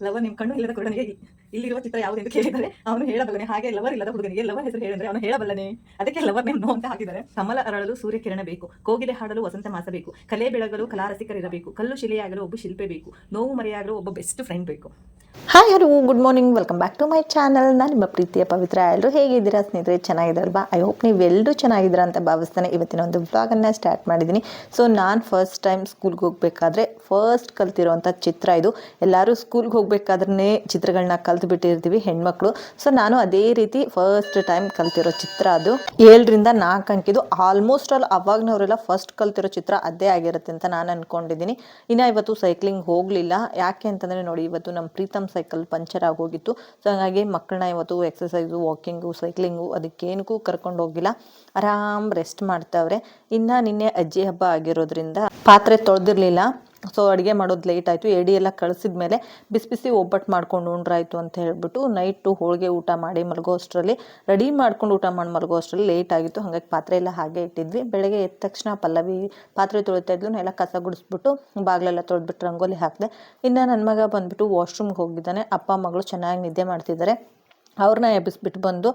Lover ನಿಮ್ಮ ಕಣ್ಣು ಇಲ್ಲದ ಕುರುಡನಿಗೆ ಇಲ್ಲಿರುವ ಚಿತ್ರ ಯಾವುದು ಎಂದು ಕೇಳಿದರೆ, ಅವನು ಹೇಳಬಲ್ಲನೆ. ಹಾಗೆ ಲವರ್ ಇಲ್ಲದ ಹುಡುಗನಿಗೆ ಲವರ್ ಹೆಸರು ಹೇಳಿದ್ರೆ ಅವನು ಹೇಳಬಲ್ಲನೆ. ಅದಕ್ಕೆ ಲವರ್ ನೇಮ್ ನೋ ಅಂತ ಹಾಕಿದ್ದಾರೆ ಕಮಲ ಅರಳಲು ಸೂರ್ಯಕಿರಣ ಬೇಕು. ಕೋಗಿಲೆ ಹಾಡಲು ವಸಂತ ಮಾಸ ಬೇಕು. ಕಲೆ ಬೆಳಗಲು ಕಲಾರಸಿಕರಿರಬೇಕು ಕಲ್ಲು ಶಿಲೆಯಾಗಲು ಒಬ್ಬ ಶಿಲ್ಪೆ ಬೇಕು. ನೋವು ಮರೆಯಾಗಲು ಒಬ್ಬ ಬೆಸ್ಟ್ ಫ್ರೆಂಡ್ ಬೇಕು. Hi hello good morning welcome back to my channel ನಾನು ನಿಮ್ಮ ಪ್ರೀತಿಯ ಪವಿತ್ರ. ಎಲ್ಲರೂ ಹೇಗಿದ್ದೀರಾ? ಸ್ನೇಹಿತರೆ, ಚೆನ್ನಾಗಿದ್ದಾರಲ್ವಾ? ಐ ಹೋಪ್ ನೀವೆಲ್ಲರೂ ಚೆನ್ನಾಗಿದ್ದೀರಾ ಅಂತ ಭಾವಿಸ್ತಾನೆ ಇವತ್ತಿನ ಒಂದು ವ್ಲಾಗನ್ನು ಸ್ಟಾರ್ಟ್ ಮಾಡಿದ್ದೀನಿ. ಸೊ ನಾನು ಫಸ್ಟ್ ಟೈಮ್ ಸ್ಕೂಲ್ಗೆ ಹೋಗಬೇಕಾದ್ರೆ ಫಸ್ಟ್ ಕಲ್ತಿರೋವಂಥ ಚಿತ್ರ ಇದು. ಎಲ್ಲರೂ ಸ್ಕೂಲ್ಗೆ ಹೋಗಬೇಕಾದ್ರೆ ಚಿತ್ರಗಳನ್ನ ಕಲ್ತು ಬಿಟ್ಟಿರ್ತೀವಿ ಹೆಣ್ಮಕ್ಳು. ಸೊ ನಾನು ಅದೇ ರೀತಿ ಫಸ್ಟ್ ಟೈಮ್ ಕಲ್ತಿರೋ ಚಿತ್ರ ಅದು. ಏಳರಿಂದ ನಾಲ್ಕು ಅಂಕಿದು. ಆಲ್ಮೋಸ್ಟ್ ಆಲ್ ಅವಾಗ್ನವರೆಲ್ಲ ಫಸ್ಟ್ ಕಲ್ತಿರೋ ಚಿತ್ರ ಅದೇ ಆಗಿರುತ್ತೆ ಅಂತ ನಾನು ಅನ್ಕೊಂಡಿದ್ದೀನಿ. ಇನ್ನು ಇವತ್ತು ಸೈಕ್ಲಿಂಗ್ ಹೋಗಲಿಲ್ಲ. ಯಾಕೆ ಅಂತಂದರೆ ನೋಡಿ, ಇವತ್ತು ನಮ್ಮ ಪ್ರೀತಮ್ ಸೈಕಲ್ ಪಂಚರ್ ಆಗೋಗಿತ್ತು. ಸೊ ಹಾಗಾಗಿ ಮಕ್ಕಳನ್ನ ಇವತ್ತು ಎಕ್ಸಸೈಸು ವಾಕಿಂಗು ಸೈಕ್ಲಿಂಗು ಅದಕ್ಕೇನಕ್ಕೂ ಕರ್ಕೊಂಡು ಹೋಗಿಲ್ಲ. ಆರಾಮ್ ರೆಸ್ಟ್ ಮಾಡ್ತಾವ್ರೆ. ಇನ್ನು ನಿನ್ನೆ ಅಜ್ಜಿ ಹಬ್ಬ ಆಗಿರೋದ್ರಿಂದ ಪಾತ್ರೆ ತೊಳೆದಿರಲಿಲ್ಲ. ಸೊ ಅಡುಗೆ ಮಾಡೋದು ಲೇಟ್ ಆಯಿತು. ಎಡಿ ಎಲ್ಲ ಕಳಿಸಿದ ಮೇಲೆ ಬಿಸಿ ಬಿಸಿ ಒಬ್ಬಟ್ಟು ಮಾಡ್ಕೊಂಡು ಉಂಡ್ರಾಯ್ತು ಅಂತ ಹೇಳ್ಬಿಟ್ಟು ನೈಟು ಹೋಳಿಗೆ ಊಟ ಮಾಡಿ ಮಲಗೋ ಅಷ್ಟರಲ್ಲಿ ರೆಡಿ ಮಾಡ್ಕೊಂಡು ಊಟ ಮಾಡಿ ಮಲಗೋ ಅಷ್ಟರಲ್ಲಿ ಲೇಟ್ ಆಗಿತ್ತು. ಹಾಗಾಗಿ ಪಾತ್ರೆ ಎಲ್ಲ ಹಾಗೆ ಇಟ್ಟಿದ್ವಿ. ಬೆಳಗ್ಗೆ ಎದ್ದ ತಕ್ಷಣ ಪಲ್ಲವಿ, ಪಾತ್ರೆ ತೊಳಿತಾ ಇದ್ಲು. ಎಲ್ಲ ಕಸ ಗುಡಿಸ್ಬಿಟ್ಟು ಬಾಗಿಲೆಲ್ಲ ತೊಳೆದ್ಬಿಟ್ಟು ರಂಗೋಲಿ ಹಾಕಿದೆ. ಇನ್ನು ನನ್ನ ಮಗ ಬಂದುಬಿಟ್ಟು ವಾಶ್ರೂಮ್ಗೆ ಹೋಗಿದ್ದಾನೆ. ಅಪ್ಪ, ಮಗಳು ಚೆನ್ನಾಗಿ ನಿದ್ದೆ ಮಾಡ್ತಿದ್ದಾರೆ. ಅವ್ರನ್ನ ಎಬ್ಬಿಸ್ಬಿಟ್ಟು ಬಂದು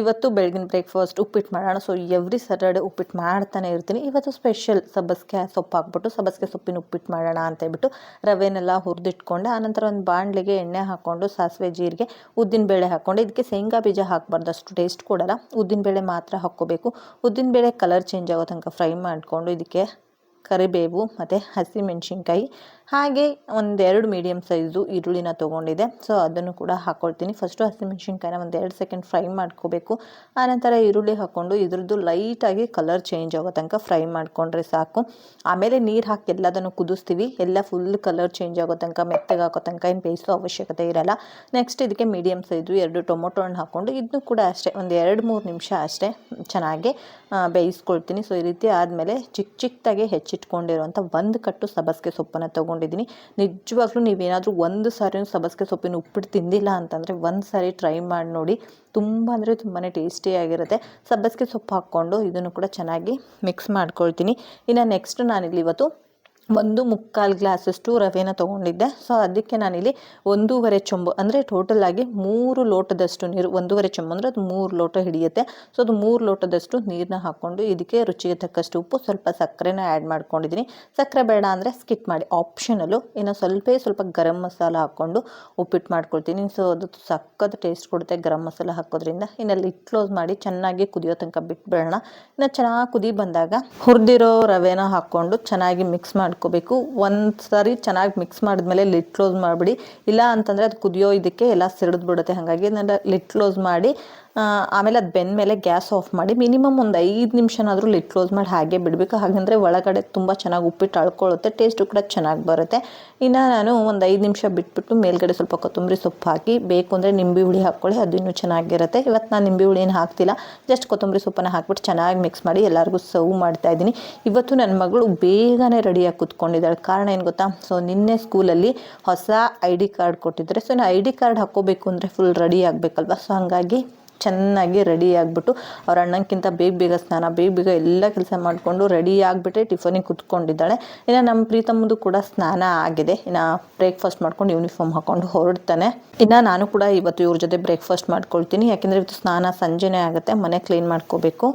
ಇವತ್ತು ಬೆಳಗಿನ ಬ್ರೇಕ್ಫಾಸ್ಟ್ ಉಪ್ಪಿಟ್ಟು ಮಾಡೋಣ. ಸೊ ಎವ್ರಿ ಸ್ಯಾಟರ್ಡೆ ಉಪ್ಪಿಟ್ಟು ಮಾಡ್ತಾನೆ ಇರ್ತೀನಿ. ಇವತ್ತು ಸ್ಪೆಷಲ್ ಸಬ್ಬಸ್ಗೆ ಸೊಪ್ಪು ಹಾಕ್ಬಿಟ್ಟು, ಸಬ್ಬಸ್ಗೆ ಸೊಪ್ಪಿನ ಉಪ್ಪಿಟ್ಟು ಮಾಡೋಣ ಅಂತ ಹೇಳ್ಬಿಟ್ಟು ರವೆನೆಲ್ಲ ಹುರಿದಿಟ್ಕೊಂಡೆ. ಆನಂತರ ಒಂದು ಬಾಣಲಿಗೆ ಎಣ್ಣೆ ಹಾಕ್ಕೊಂಡು ಸಾಸಿವೆ ಜೀರಿಗೆ, ಉದ್ದಿನಬೇಳೆ ಹಾಕ್ಕೊಂಡು ಇದಕ್ಕೆ ಶೇಂಗಾ ಬೀಜ ಹಾಕಬಾರ್ದು, ಅಷ್ಟು ಟೇಸ್ಟ್ ಕೊಡಲ್ಲ. ಉದ್ದಿನಬೇಳೆ ಮಾತ್ರ ಹಾಕ್ಕೋಬೇಕು. ಉದ್ದಿನಬೇಳೆ ಕಲರ್ ಚೇಂಜ್ ಆಗೋ ತನಕ ಫ್ರೈ ಮಾಡಿಕೊಂಡು ಇದಕ್ಕೆ ಕರಿಬೇವು, ಮತ್ತು ಹಸಿಮೆಣ್ಸಿನ್ಕಾಯಿ ಹಾಗೆ ಒಂದೆರಡು ಮೀಡಿಯಮ್ ಸೈಜು ಈರುಳ್ಳಿನ ತೊಗೊಂಡಿದೆ. ಸೊ ಅದನ್ನು ಕೂಡ ಹಾಕ್ಕೊಳ್ತೀನಿ ಫಸ್ಟು ಹಸಿಮೆಣ್ಸಿನ್ಕಾಯಿನ ಒಂದು ಎರಡು ಸೆಕೆಂಡ್ ಫ್ರೈ ಮಾಡ್ಕೋಬೇಕು. ಆನಂತರ ಈರುಳ್ಳಿ ಹಾಕ್ಕೊಂಡು ಇದ್ರದ್ದು ಲೈಟಾಗಿ ಕಲರ್ ಚೇಂಜ್ ಆಗೋ ತನಕ ಫ್ರೈ ಮಾಡಿಕೊಂಡ್ರೆ ಸಾಕು. ಆಮೇಲೆ ನೀರು ಹಾಕಿ ಎಲ್ಲದನ್ನು ಕುದಿಸ್ತೀವಿ. ಎಲ್ಲ ಫುಲ್ ಕಲರ್ ಚೇಂಜ್ ಆಗೋ ತನಕ, ಮೆತ್ತಗೆ ಹಾಕೋ ತನಕ ಏನು ಬೇಯಿಸೋ ಅವಶ್ಯಕತೆ ಇರೋಲ್ಲ. ನೆಕ್ಸ್ಟ್ ಇದಕ್ಕೆ ಮೀಡಿಯಮ್ ಸೈಜು ಎರಡು ಟೊಮೊಟೊ ಹಣ್ಣು ಹಾಕ್ಕೊಂಡು ಇದನ್ನು ಕೂಡ ಅಷ್ಟೇ, ಒಂದು ಎರಡು ಮೂರು ನಿಮಿಷ ಅಷ್ಟೇ ಚೆನ್ನಾಗಿ ಬೇಯಿಸ್ಕೊಳ್ತೀನಿ. ಸೊ ಈ ರೀತಿ ಆದಮೇಲೆ ಚಿಕ್ಕ ಚಿಕ್ಕದಾಗಿ ಹೆಚ್ಚಿಟ್ಕೊಂಡಿರುವಂಥ ಒಂದು ಕಟ್ಟು ಸಬಸ್ಗೆ ಸೊಪ್ಪನ್ನು ತೊಗೊಂಡಿದ್ದೀನಿ. ನಿಜವಾಗ್ಲೂ ನೀವೇನಾದರೂ ಒಂದು ಸಾರಿ ಸಬಸ್ಗೆ ಸೊಪ್ಪಿನ ಉಪ್ಪಿಟ್ಟು ತಿಂದಿಲ್ಲ ಅಂತಂದರೆ ಒಂದು ಸಾರಿ ಟ್ರೈ ಮಾಡಿ ನೋಡಿ. ತುಂಬ ಅಂದರೆ ತುಂಬಾ ಟೇಸ್ಟಿಯಾಗಿರುತ್ತೆ ಸಬ್ಬಸ್ಗೆ ಸೊಪ್ಪು ಹಾಕ್ಕೊಂಡು ಇದನ್ನು ಕೂಡ ಚೆನ್ನಾಗಿ ಮಿಕ್ಸ್ ಮಾಡ್ಕೊಳ್ತೀನಿ. ಇನ್ನು ನೆಕ್ಸ್ಟ್ ನಾನಿಲ್ಲಿ ಇವತ್ತು ಒಂದು ಮುಕ್ಕಾಲು ಗ್ಲಾಸಷ್ಟು ರವೆನ ತೊಗೊಂಡಿದ್ದೆ. ಸೊ, ಅದಕ್ಕೆ ನಾನಿಲ್ಲಿ ಒಂದೂವರೆ ಚೊಂಬು, ಅಂದರೆ ಟೋಟಲ್ ಆಗಿ ಮೂರು ಲೋಟದಷ್ಟು ನೀರು, ಒಂದೂವರೆ ಚೊಂಬು ಅಂದರೆ ಅದು ಮೂರು ಲೋಟ ಹಿಡಿಯುತ್ತೆ. ಸೊ, ಅದು ಮೂರು ಲೋಟದಷ್ಟು ನೀರನ್ನ ಹಾಕ್ಕೊಂಡು ಇದಕ್ಕೆ ರುಚಿಗೆ ತಕ್ಕಷ್ಟು ಉಪ್ಪು, ಸ್ವಲ್ಪ ಸಕ್ಕರೆನ ಆ್ಯಡ್ ಮಾಡ್ಕೊಂಡಿದ್ದೀನಿ. ಸಕ್ಕರೆ ಬೇಡ ಅಂದರೆ ಸ್ಕಿಪ್ ಮಾಡಿ ಆಪ್ಷನಲ್ಲು ಇನ್ನು ಸ್ವಲ್ಪ ಸ್ವಲ್ಪ ಗರಂ ಮಸಾಲ ಹಾಕ್ಕೊಂಡು ಉಪ್ಪಿಟ್ಟು ಮಾಡ್ಕೊಳ್ತೀನಿ. ಸೊ ಅದು ಸಕ್ಕದ ಟೇಸ್ಟ್ ಕೊಡುತ್ತೆ ಗರಂ ಮಸಾಲ ಹಾಕೋದ್ರಿಂದ. ಇನ್ನು ಲಿಟ್ ಕ್ಲೋಸ್ ಮಾಡಿ ಚೆನ್ನಾಗಿ ಕುದಿಯೋ ತನಕ ಬಿಟ್ಬಿಡೋಣ. ಇನ್ನು ಚೆನ್ನಾಗಿ ಕುದಿ ಬಂದಾಗ ಹುರಿದಿರೋ ರವೆನ ಹಾಕ್ಕೊಂಡು ಚೆನ್ನಾಗಿ ಮಿಕ್ಸ್ ಮಾಡ್ಕೋಬೇಕು. ಒಂದು ಸಾರಿ ಚೆನ್ನಾಗಿ ಮಿಕ್ಸ್ ಮಾಡಿದ್ಮೇಲೆ ಲಿಟ್ ಕ್ಲೋಸ್ ಮಾಡಿಬಿಡಿ. ಇಲ್ಲ ಅಂತಂದರೆ ಅದು ಕುದಿಯೋ ಇದಕ್ಕೆ ಎಲ್ಲ ಸಿರಿದ್ಬಿಡುತ್ತೆ ಹಾಗಾಗಿ ನಾನು ಲಿಟ್ ಕ್ಲೋಸ್ ಮಾಡಿ ಆಮೇಲೆ ಅದು ಬೆಂದ ಮೇಲೆ ಗ್ಯಾಸ್ ಆಫ್ ಮಾಡಿ ಮಿನಿಮಮ್ ಒಂದು ಐದು ನಿಮಿಷನಾದರೂ ಲಿಟ್ ಕ್ಲೋಸ್ ಮಾಡಿ ಹಾಗೆ ಬಿಡಬೇಕು. ಹಾಗಂದರೆ ಒಳಗಡೆ ತುಂಬ ಚೆನ್ನಾಗಿ ಉಪ್ಪಿಟ್ಟು ಅಳ್ಕೊಳ್ಳುತ್ತೆ ಟೇಸ್ಟು ಕೂಡ ಚೆನ್ನಾಗಿ ಬರುತ್ತೆ. ಇನ್ನು ನಾನು ಒಂದು ಐದು ನಿಮಿಷ ಬಿಟ್ಬಿಟ್ಟು ಮೇಲ್ಗಡೆ ಸ್ವಲ್ಪ ಕೊತ್ತಂಬರಿ ಸೊಪ್ಪು ಹಾಕಿ, ಬೇಕು ಅಂದರೆ ನಿಂಬೆ ಹುಳಿ ಹಾಕ್ಕೊಳ್ಳಿ, ಅದು ಇನ್ನೂ ಚೆನ್ನಾಗಿರುತ್ತೆ. ಇವತ್ತು ನಾನು ನಿಂಬೆ ಹುಳಿನ ಹಾಕ್ತಿಲ್ಲ ಜಸ್ಟ್ ಕೊತ್ತಂಬರಿ ಸೊಪ್ಪನ್ನು ಹಾಕ್ಬಿಟ್ಟು ಚೆನ್ನಾಗಿ ಮಿಕ್ಸ್ ಮಾಡಿ ಎಲ್ಲರಿಗೂ ಸರ್ವ್ ಮಾಡ್ತಾ ಇದ್ದೀನಿ. ಇವತ್ತು ನನ್ನ ಮಗಳು ಬೇಗನೆ ರೆಡಿಯಾಗಿ ಕೂತ್ಕೊಂಡಿದ್ದಾಳೆ. ಕಾರಣ ಏನು ಗೊತ್ತಾ? ಸೊ ನಿನ್ನೆ ಸ್ಕೂಲಲ್ಲಿ ಹೊಸ ಐ ಡಿ ಕಾರ್ಡ್ ಕೊಟ್ಟಿದ್ದರೆ ಸೊ ನಾನು ಐ ಡಿ ಕಾರ್ಡ್ ಹಾಕ್ಕೋಬೇಕು ಅಂದರೆ ಫುಲ್ ರೆಡಿ ಆಗಬೇಕಲ್ವ? ಸೊ ಹಾಗಾಗಿ ಚೆನ್ನಾಗಿ ರೆಡಿ ಆಗಿಬಿಟ್ಟು ಅವ್ರ ಅಣ್ಣಕ್ಕಿಂತ ಬೇಗ ಬೇಗ ಸ್ನಾನ, ಬೇಗ ಬೇಗ ಎಲ್ಲ ಕೆಲಸ ಮಾಡಿಕೊಂಡು ರೆಡಿ ಆಗಿಬಿಟ್ಟೆ ಟಿಫನಿಗೆ ಕುತ್ಕೊಂಡಿದ್ದಾಳೆ. ಇನ್ನು ನಮ್ಮ ಪ್ರೀತಮ್ಮದು ಕೂಡ ಸ್ನಾನ ಆಗಿದೆ. ಇನ್ನು ಬ್ರೇಕ್ಫಾಸ್ಟ್ ಮಾಡ್ಕೊಂಡು ಯೂನಿಫಾರ್ಮ್ ಹಾಕ್ಕೊಂಡು ಹೊರಡ್ತಾನೆ. ಇನ್ನು ನಾನು ಕೂಡ ಇವತ್ತು ಇವ್ರ ಜೊತೆ ಬ್ರೇಕ್ಫಾಸ್ಟ್ ಮಾಡ್ಕೊಳ್ತೀನಿ. ಯಾಕೆಂದರೆ ಇವತ್ತು ಸ್ನಾನ ಸಂಜೆನೇ ಆಗುತ್ತೆ. ಮನೆ ಕ್ಲೀನ್ ಮಾಡ್ಕೋಬೇಕು.